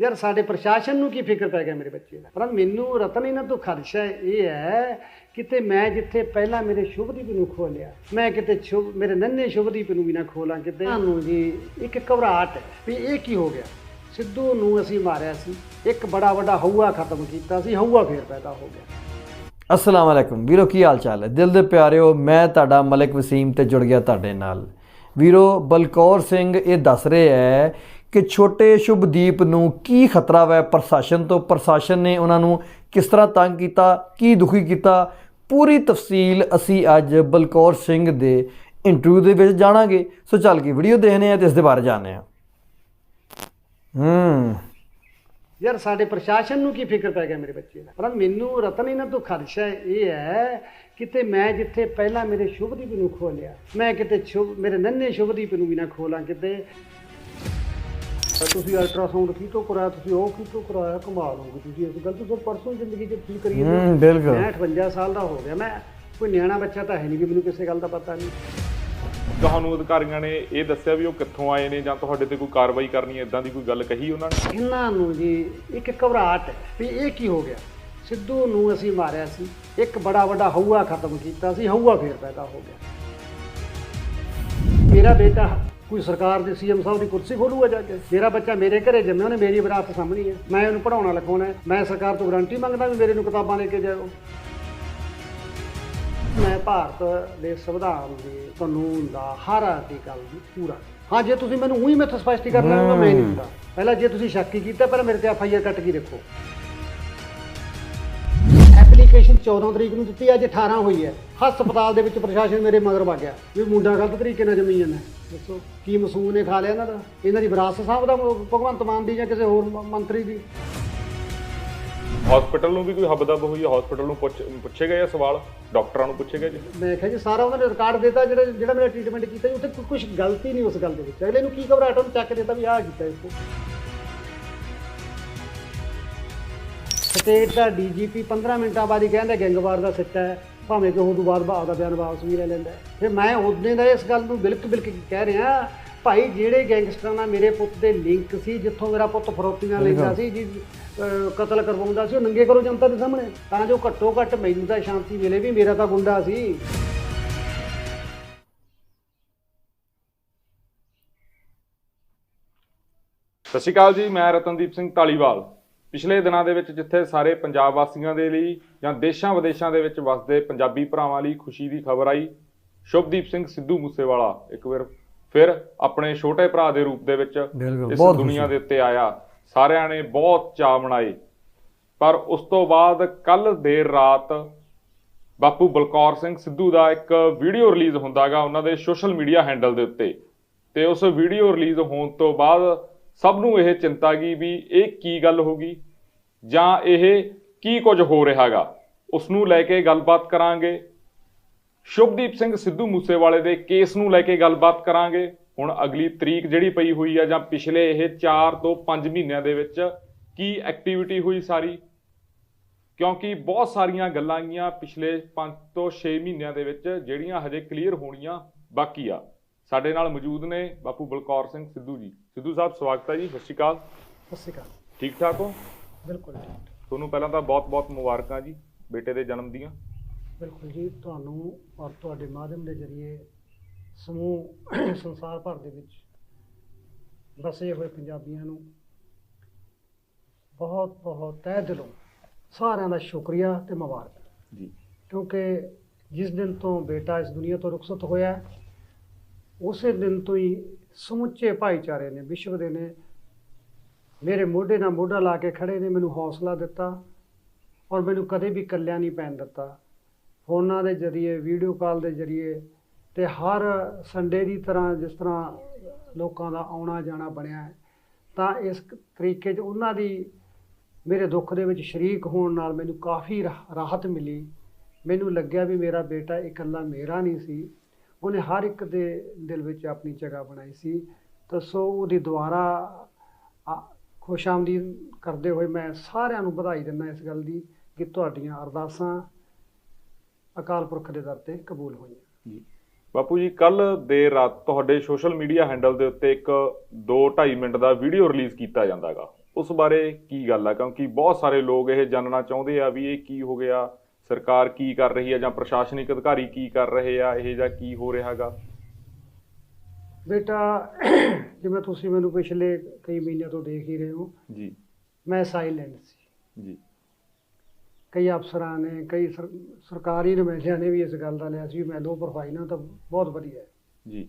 ਯਾਰ ਸਾਡੇ ਪ੍ਰਸ਼ਾਸਨ ਨੂੰ ਕੀ ਫਿਕਰ ਪੈ ਗਿਆ ਮੇਰੇ ਬੱਚੇ ਦਾ? ਪਰ ਮੈਨੂੰ ਰਤਨ ਇਹਨਾਂ ਤੋਂ ਖਦਸ਼ਾ ਇਹ ਹੈ ਕਿਤੇ ਮੈਂ ਜਿੱਥੇ ਪਹਿਲਾਂ ਮੇਰੇ ਸ਼ੁਭਦੀਪ ਨੂੰ ਖੋਲਿਆ ਮੈਂ ਕਿਤੇ ਸ਼ੁਭ ਮੇਰੇ ਨੰਨੇ ਸ਼ੁਭਦੀਪ ਨੂੰ ਵੀ ਨਾ ਖੋਲਾਂ ਕਿਤੇ। ਤੁਹਾਨੂੰ ਜੀ ਇੱਕ ਘਬਰਾਹਟ ਹੈ ਵੀ ਇਹ ਕੀ ਹੋ ਗਿਆ? ਸਿੱਧੂ ਨੂੰ ਅਸੀਂ ਮਾਰਿਆ ਸੀ ਇੱਕ ਬੜਾ ਵੱਡਾ ਹਊਆ ਖਤਮ ਕੀਤਾ ਸੀ ਹਊਆ ਫੇਰ ਪੈਦਾ ਹੋ ਗਿਆ। ਅਸਲਾਮ ਵਾਲੇਕੁਮ ਵੀਰੋ ਕੀ ਹਾਲ ਚਾਲ ਹੈ? ਦਿਲ ਦੇ ਪਿਆਰਿਓ ਮੈਂ ਤੁਹਾਡਾ ਮਲਿਕ ਵਸੀਮ ਤੇ ਜੁੜ ਗਿਆ ਤੁਹਾਡੇ ਨਾਲ। ਵੀਰੋ ਬਲਕੌਰ ਸਿੰਘ ਇਹ ਦੱਸ ਰਹੇ ਹੈ ਕਿ ਛੋਟੇ ਸ਼ੁਭਦੀਪ ਨੂੰ ਕੀ ਖਤਰਾ ਹੈ ਪ੍ਰਸ਼ਾਸਨ ਤੋਂ? ਪ੍ਰਸ਼ਾਸਨ ਨੇ ਉਹਨਾਂ ਨੂੰ ਕਿਸ ਤਰ੍ਹਾਂ ਤੰਗ ਕੀਤਾ? ਕੀ ਦੁਖੀ ਕੀਤਾ? ਪੂਰੀ ਤਫਸੀਲ ਅਸੀਂ ਅੱਜ ਬਲਕੌਰ ਸਿੰਘ ਦੇ ਇੰਟਰਵਿਊ ਦੇ ਵਿੱਚ ਜਾਣਾਂਗੇ। ਸੋ ਚੱਲ ਕੇ ਵੀਡੀਓ ਦੇਖਨੇ ਆ ਤੇ ਇਸ ਦੇ ਬਾਰੇ ਜਾਣਦੇ ਆ ਹੂੰ। ਯਾਰ, ਸਾਡੇ ਪ੍ਰਸ਼ਾਸਨ ਨੂੰ ਕੀ ਫਿਕਰ ਪੈ ਗਿਆ ਮੇਰੇ ਬੱਚੇ ਦਾ? ਪਰ ਮੈਨੂੰ ਰਤਨ ਇਹਨਾਂ ਤੋਂ ਖਦਸ਼ਾ ਇਹ ਹੈ ਕਿਤੇ ਮੈਂ ਜਿੱਥੇ ਪਹਿਲਾਂ ਮੇਰੇ ਸ਼ੁਭਦੀਪ ਨੂੰ ਖੋਲਿਆ ਮੈਂ ਕਿਤੇ ਸ਼ੁਭ ਮੇਰੇ ਨੰਨੇ ਸ਼ੁਭਦੀਪ ਨੂੰ ਵੀ ਨਾ ਖੋਲਾਂ ਕਿਤੇ। ਤੁਸੀਂ ਅਲਟਰਾਸਾਊਂਡ ਕਿਤੋਂ ਕਰਾਇਆ ਤੁਸੀਂ ਉਹ ਕਿਤੋਂ ਕਰਾਇਆ? ਕਮਾਲ ਹੋ ਗਈ ਤੁਸੀਂ ਇਸ ਗੱਲ ਤੋਂ। ਫਿਰ ਪਰਸੋਂ ਜ਼ਿੰਦਗੀ 'ਚ ਫੀਲ ਕਰੀਏ ਹੂੰ ਬਿਲਕੁਲ। ਮੈਂ 58 ਸਾਲ ਦਾ ਹੋ ਗਿਆ। ਮੈਂ ਕੋਈ ਨਿਆਣਾ ਬੱਚਾ ਤਾਂ ਹੈ ਨਹੀਂ ਵੀ ਮੈਨੂੰ ਕਿਸੇ ਗੱਲ ਦਾ ਪਤਾ ਨਹੀਂ। ਤੁਹਾਨੂੰ ਅਧਿਕਾਰੀਆਂ ਨੇ ਇਹ ਦੱਸਿਆ ਵੀ ਉਹ ਕਿੱਥੋਂ ਆਏ ਨੇ ਜਾਂ ਤੁਹਾਡੇ ਤੇ ਕੋਈ ਕਾਰਵਾਈ ਕਰਨੀ ਹੈ? ਇਦਾਂ ਦੀ ਕੋਈ ਗੱਲ ਕਹੀ ਉਹਨਾਂ ਨੇ? ਇਹਨਾਂ ਨੂੰ ਜੀ ਇੱਕ ਘਬਰਾਹਟ ਹੈ ਵੀ ਇਹ ਕੀ ਹੋ ਗਿਆ। ਸਿੱਧੂ ਨੂੰ ਅਸੀਂ ਮਾਰਿਆ ਸੀ। ਇੱਕ ਬੜਾ ਵੱਡਾ ਹਊਆ ਖਤਮ ਕੀਤਾ ਸੀ। ਹਊਆ ਫੇਰ ਪੈਦਾ ਹੋ ਗਿਆ। ਮੇਰਾ ਬੇਟਾ ਕੋਈ ਸਰਕਾਰ ਦੇ ਸੀਐਮ ਸਾਹਿਬ ਦੀ ਕੁਰਸੀ ਖੋਲੂਗਾ ਜਾ ਕੇ? ਮੇਰਾ ਬੱਚਾ ਮੇਰੇ ਘਰੇ ਜੰਮਿਆ, ਉਹਨੇ ਮੇਰੀ ਵਿਰਾਸਤ ਸਾਂਭਣੀ ਹੈ। ਮੈਂ ਉਹਨੂੰ ਪੜਾਉਣਾ ਲਿਖਾਉਣਾ ਮੈਂ ਸਰਕਾਰ ਤੋਂ ਗਰੰਟੀ ਮੰਗਦਾ ਵੀ ਮੇਰੇ ਨੂੰ ਕਿਤਾਬਾਂ ਲੈ ਕੇ ਜਾਓ ਮੈਂ ਭਾਰਤ ਦੇ ਸੰਵਿਧਾਨ ਦੇ ਕਾਨੂੰਨ ਦਾ ਹਰ ਆਰਟੀਕਲ ਦੀ ਪੂਰਾ। ਹਾਂ, ਜੇ ਤੁਸੀਂ ਮੈਨੂੰ ਉਹੀ ਮੈਥੋਂ ਸਪਸ਼ਟੀਕਰਨ ਲੈਣਾ ਮੈਂ ਨਹੀਂ ਦਿੰਦਾ। ਪਹਿਲਾਂ ਜੇ ਤੁਸੀਂ ਸ਼ੱਕ ਕੀਤਾ, ਪਹਿਲਾਂ ਮੇਰੇ ਤੇ ਐਫ ਆਈ ਆਰ ਕੱਟ ਕੇ ਦੇਖੋ ਐਪਲੀਕੇਸ਼ਨ 14 ਤਰੀਕ ਨੂੰ ਦਿੱਤੀ, ਅੱਜ 18 ਹੋਈ ਹੈ। ਹਸਪਤਾਲ ਦੇ ਵਿੱਚ ਪ੍ਰਸ਼ਾਸਨ ਮੇਰੇ ਮਗਰ ਵਗ ਗਿਆ। ਵੀ ਮੁੰਡਾ ਗਲਤ ਤਰੀਕੇ ਨਾਲ ਜੰਮੀ ਜਾਂਦਾ ਦੱਸੋ ਕੀ ਮਸੂਮ ਨੇ ਖਾ ਲਿਆ ਇਹਨਾਂ ਦਾ? ਇਹਨਾਂ ਦੀ ਵਿਰਾਸਤ ਸਾਹਿਬ ਦਾ ਭਗਵੰਤ ਮਾਨ ਦੀ ਜਾਂ ਕਿਸੇ ਹੋਰ ਮ- ਮੰਤਰੀ ਦੀ? ਹਸਪੀਟਲ ਨੂੰ ਵੀ ਕੋਈ ਹਬਦਬ ਹੋਈ ਹੈ ਹਸਪੀਟਲ ਨੂੰ ਪੁੱਛ ਪੁੱਛੇ ਗਏ ਆ ਸਵਾਲ? ਡਾਕਟਰਾਂ ਨੂੰ ਪੁੱਛੇ ਗਏ ਜੀ? ਮੈਂ ਕਿਹਾ ਜੀ ਸਾਰਾ ਉਹਨਾਂ ਨੇ ਰਿਕਾਰਡ ਦਿੱਤਾ ਜਿਹੜਾ ਜਿਹੜਾ ਮੇਰਾ ਟ੍ਰੀਟਮੈਂਟ ਕੀਤਾ ਜੀ ਉੱਥੇ ਕੁਝ ਗਲਤੀ ਨਹੀਂ ਉਸ ਗੱਲ ਦੇ ਵਿੱਚ। ਅਗਲੇ ਨੂੰ ਕੀ ਘਬਰਾਹਟ ਉਹਨੂੰ ਚੱਕ ਦਿੱਤਾ ਵੀ ਆਹ ਕੀਤਾ ਇਸ ਤੋਂ। ਸਟੇਟ ਦਾ ਡੀਜੀਪੀ 15 ਮਿੰਟਾਂ ਬਾਅਦ ਹੀ ਕਹਿੰਦਾ ਗੈਂਗਵਾਰ ਦਾ ਸਿੱਟਾ ਹੈ। ਭਾਵੇਂ ਕਿ ਉਹ ਤੋਂ ਬਾਅਦ ਆਪਦਾ ਬਿਆਨ ਵਾਪਸ ਵੀ ਲੈ ਲੈਂਦਾ। ਫਿਰ ਮੈਂ ਉਹਦੇ ਦਾ ਇਸ ਗੱਲ ਨੂੰ ਬਿਲਕ ਬਿਲਕ ਕਹਿ ਰਿਹਾ ਭਾਈ ਜਿਹੜੇ ਗੈਂਗਸਟਰਾਂ ਨਾਲ ਮੇਰੇ ਪੁੱਤ ਦੇ ਲਿੰਕ ਸੀ ਜਿੱਥੋਂ ਮੇਰਾ ਪੁੱਤ ਫਰੋਤੀਆਂ ਲੈਂਦਾ ਸੀ ਜੀ ਕਤਲ ਕਰਵਾਉਂਦਾ ਸੀ ਉਹ ਨੰਗੇ ਕਰੋ ਜਨਤਾ ਦੇ ਸਾਹਮਣੇ। ਤਾਂ ਜੋ ਘੱਟੋ ਘੱਟ ਮੈਨੂੰ ਤਾਂ ਸ਼ਾਂਤੀ ਮਿਲੇ ਵੀ ਮੇਰਾ ਤਾਂ ਗੁੰਡਾ ਸੀ। ਸਤਿ ਸ਼੍ਰੀ ਅਕਾਲ ਜੀ ਮੈਂ ਰਤਨਦੀਪ ਸਿੰਘ ਢਾਲੀਵਾਲ ਪਿਛਲੇ ਦਿਨਾਂ ਦੇ ਵਿੱਚ ਜਿੱਥੇ ਸਾਰੇ ਪੰਜਾਬ ਵਾਸੀਆਂ ਦੇ ਲਈ ਜਾਂ ਦੇਸ਼ਾਂ ਵਿਦੇਸ਼ਾਂ ਦੇ ਵਿੱਚ ਵਸਦੇ ਪੰਜਾਬੀ ਭਰਾਵਾਂ ਲਈ ਖੁਸ਼ੀ ਦੀ ਖਬਰ ਆਈ ਸ਼ੁਭਦੀਪ ਸਿੰਘ ਸਿੱਧੂ ਮੂਸੇਵਾਲਾ ਇੱਕ ਵਾਰ ਫਿਰ ਆਪਣੇ ਛੋਟੇ ਭਰਾ ਦੇ ਰੂਪ ਦੇ ਵਿੱਚ ਇਸ ਦੁਨੀਆ ਦੇ ਉੱਤੇ ਆਇਆ। ਸਾਰਿਆਂ ਨੇ ਬਹੁਤ ਚਾਅ ਮਨਾਏ। ਪਰ ਉਸ ਤੋਂ ਬਾਅਦ ਕੱਲ ਦੇਰ ਰਾਤ ਬਾਪੂ ਬਲਕੌਰ ਸਿੰਘ ਸਿੱਧੂ ਦਾ ਇੱਕ ਵੀਡੀਓ ਰਿਲੀਜ਼ ਹੁੰਦਾਗਾ ਉਹਨਾਂ ਦੇ ਸੋਸ਼ਲ ਮੀਡੀਆ ਹੈਂਡਲ ਦੇ ਉੱਤੇ। ਤੇ ਉਸ ਵੀਡੀਓ ਰਿਲੀਜ਼ ਹੋਣ ਤੋਂ ਬਾਅਦ ਸਭ ਨੂੰ ਇਹ ਚਿੰਤਾ ਗਈ ਵੀ ਇਹ ਕੀ ਗੱਲ ਹੋ ਗਈ? ਜਾਂ ਇਹ ਕੀ ਕੁਝ ਹੋ ਰਿਹਾਗਾ? ਉਸ ਨੂੰ ਲੈ ਕੇ ਗੱਲਬਾਤ ਕਰਾਂਗੇ। ਸ਼ੁਭਦੀਪ ਸਿੰਘ ਸਿੱਧੂ ਮੂਸੇਵਾਲੇ ਦੇ ਕੇਸ ਨੂੰ ਲੈ ਕੇ ਗੱਲਬਾਤ ਕਰਾਂਗੇ। ਹੁਣ ਅਗਲੀ ਤਰੀਕ ਜਿਹੜੀ ਪਈ ਹੋਈ ਆ ਜਾਂ ਪਿਛਲੇ ਇਹ 4 ਤੋਂ 5 ਮਹੀਨਿਆਂ ਦੇ ਵਿੱਚ ਕੀ ਐਕਟੀਵਿਟੀ ਹੋਈ ਸਾਰੀ? ਕਿਉਂਕਿ ਬਹੁਤ ਸਾਰੀਆਂ ਗੱਲਾਂ ਗੀਆਂ ਪਿਛਲੇ 5 ਤੋਂ 6 ਮਹੀਨਿਆਂ ਦੇ ਵਿੱਚ ਜਿਹੜੀਆਂ ਹਜੇ ਕਲੀਅਰ ਹੋਣੀਆਂ ਬਾਕੀ ਆ। ਸਾਡੇ ਨਾਲ ਮੌਜੂਦ ਨੇ ਬਾਪੂ ਬਲਕੌਰ ਸਿੰਘ ਸਿੱਧੂ ਜੀ। ਸਿੱਧੂ ਸਾਹਿਬ ਸਵਾਗਤ ਹੈ ਜੀ ਸਤਿ ਸ਼੍ਰੀ ਅਕਾਲ। ਸਤਿ ਸ਼੍ਰੀ ਅਕਾਲ। ਠੀਕ ਠਾਕ ਹੋ? ਬਿਲਕੁਲ ਤੁਹਾਨੂੰ ਪਹਿਲਾਂ ਤਾਂ ਬਹੁਤ-ਬਹੁਤ ਮੁਬਾਰਕਾਂ ਜੀ ਬੇਟੇ ਦੇ ਜਨਮ ਦੀਆਂ। ਬਿਲਕੁਲ ਜੀ ਤੁਹਾਨੂੰ ਔਰ ਤੁਹਾਡੇ ਮਾਧਿਅਮ ਦੇ ਜ਼ਰੀਏ ਸਮੂਹ ਸੰਸਾਰ ਭਰ ਦੇ ਵਿੱਚ ਵਸੇ ਹੋਏ ਪੰਜਾਬੀਆਂ ਨੂੰ ਬਹੁਤ ਬਹੁਤ ਤਹਿ ਦਿਲੋਂ ਸਾਰਿਆਂ ਦਾ ਸ਼ੁਕਰੀਆ ਤੇ ਮੁਬਾਰਕ। ਜੀ। ਕਿਉਂਕਿ ਜਿਸ ਦਿਨ ਤੋਂ ਬੇਟਾ ਇਸ ਦੁਨੀਆ ਤੋਂ ਰੁਖਸਤ ਹੋਇਆ ਉਸੇ ਦਿਨ ਤੋਂ ਹੀ ਸਮੁੱਚੇ ਭਾਈਚਾਰੇ ਨੇ, ਵਿਸ਼ਵ ਦੇ ਨੇ। ਮੇਰੇ ਮੋਢੇ ਨਾਲ ਮੋਢਾ ਲਾ ਕੇ ਖੜੇ ਨੇ, ਮੈਨੂੰ ਹੌਸਲਾ ਦਿੱਤਾ ਔਰ ਮੈਨੂੰ ਕਦੇ ਵੀ ਇਕੱਲਿਆਂ ਨਹੀਂ ਪੈਣ ਦਿੱਤਾ। ਫੋਨਾਂ ਦੇ ਜ਼ਰੀਏ, ਵੀਡੀਓ ਕਾਲ ਦੇ ਜ਼ਰੀਏ ਤੇ ਹਰ ਸੰਡੇ ਦੀ ਤਰ੍ਹਾਂ ਜਿਸ ਤਰ੍ਹਾਂ ਲੋਕਾਂ ਦਾ ਆਉਣਾ ਜਾਣਾ ਬਣਿਆ ਹੈ, ਤਾਂ ਇਸ ਤਰੀਕੇ 'ਚ ਉਹਨਾਂ ਦੀ ਮੇਰੇ ਦੁੱਖ ਦੇ ਵਿੱਚ ਸ਼ਰੀਕ ਹੋਣ ਨਾਲ ਮੈਨੂੰ ਕਾਫੀ ਰਾਹ- ਰਾਹਤ ਮਿਲੀ। ਮੈਨੂੰ ਲੱਗਿਆ ਵੀ ਮੇਰਾ ਬੇਟਾ ਇਕੱਲਾ ਮੇਰਾ ਨਹੀਂ ਸੀ। ਉਹਨੇ ਹਰ ਇੱਕ ਦੇ ਦਿਲ ਵਿੱਚ ਆਪਣੀ ਜਗ੍ਹਾ ਬਣਾਈ ਸੀ। ਤਾਂ ਸੋ ਉਹਦੀ ਦੁਆਰਾ ਆ- ਖੁਸ਼ਾਮਦੀਦ ਕਰਦੇ ਹੋਏ ਮੈਂ ਸਾਰਿਆਂ ਨੂੰ ਵਧਾਈ ਦਿੰਦਾ ਇਸ ਗੱਲ ਦੀ ਕਿ ਤੁਹਾਡੀਆਂ ਅਰਦਾਸਾਂ ਅਕਾਲ ਪੁਰਖ ਦੇ ਦਰ ਤੇ ਕਬੂਲ ਹੋਈਆਂ। ਜੀ। ਬਾਪੂ ਜੀ ਕੱਲ ਦੇਰ ਰਾਤ ਤੁਹਾਡੇ ਸੋਸ਼ਲ ਮੀਡੀਆ ਹੈਂਡਲ ਦੇ ਉੱਤੇ ਇੱਕ 2.5 ਮਿੰਟ ਦਾ ਵੀਡੀਓ ਰਿਲੀਜ਼ ਕੀਤਾ ਜਾਂਦਾਗਾ। ਉਸ ਬਾਰੇ ਕੀ ਗੱਲ ਆ? ਕਿਉਂਕਿ ਬਹੁਤ ਸਾਰੇ ਲੋਕ ਇਹ ਜਾਣਨਾ ਚਾਹੁੰਦੇ ਆ ਵੀ ਇਹ ਕੀ ਹੋ ਗਿਆ ਸਰਕਾਰ ਕੀ ਕਰ ਰਹੀ ਹੈ ਜਾਂ ਪ੍ਰਸ਼ਾਸਨਿਕ ਅਧਿਕਾਰੀ ਕੀ ਕਰ ਰਹੇ ਆ ਇਹ ਜਾਂ ਕੀ ਹੋ ਰਿਹਾਗਾ ਬੇਟਾ ਜਿਵੇਂ ਤੁਸੀਂ ਮੈਨੂੰ ਪਿਛਲੇ ਕਈ ਮਹੀਨਿਆਂ ਤੋਂ ਦੇਖ ਹੀ ਰਹੇ ਹੋ ਜੀ। ਮੈਂ ਸਾਇਲੈਂਟ ਸੀ। ਜੀ। ਕਈ ਅਫਸਰਾਂ ਨੇ ਕਈ ਸਰ- ਸਰਕਾਰੀ ਨੁਮਾਇੰਦਿਆਂ ਨੇ ਵੀ ਇਸ ਗੱਲ ਦਾ ਲਿਆ ਸੀ ਮੈਂ ਲੋ ਪ੍ਰੋਫਾਈਲ ਹਾਂ ਤਾਂ ਬਹੁਤ ਵਧੀਆ ਹੈ। ਜੀ।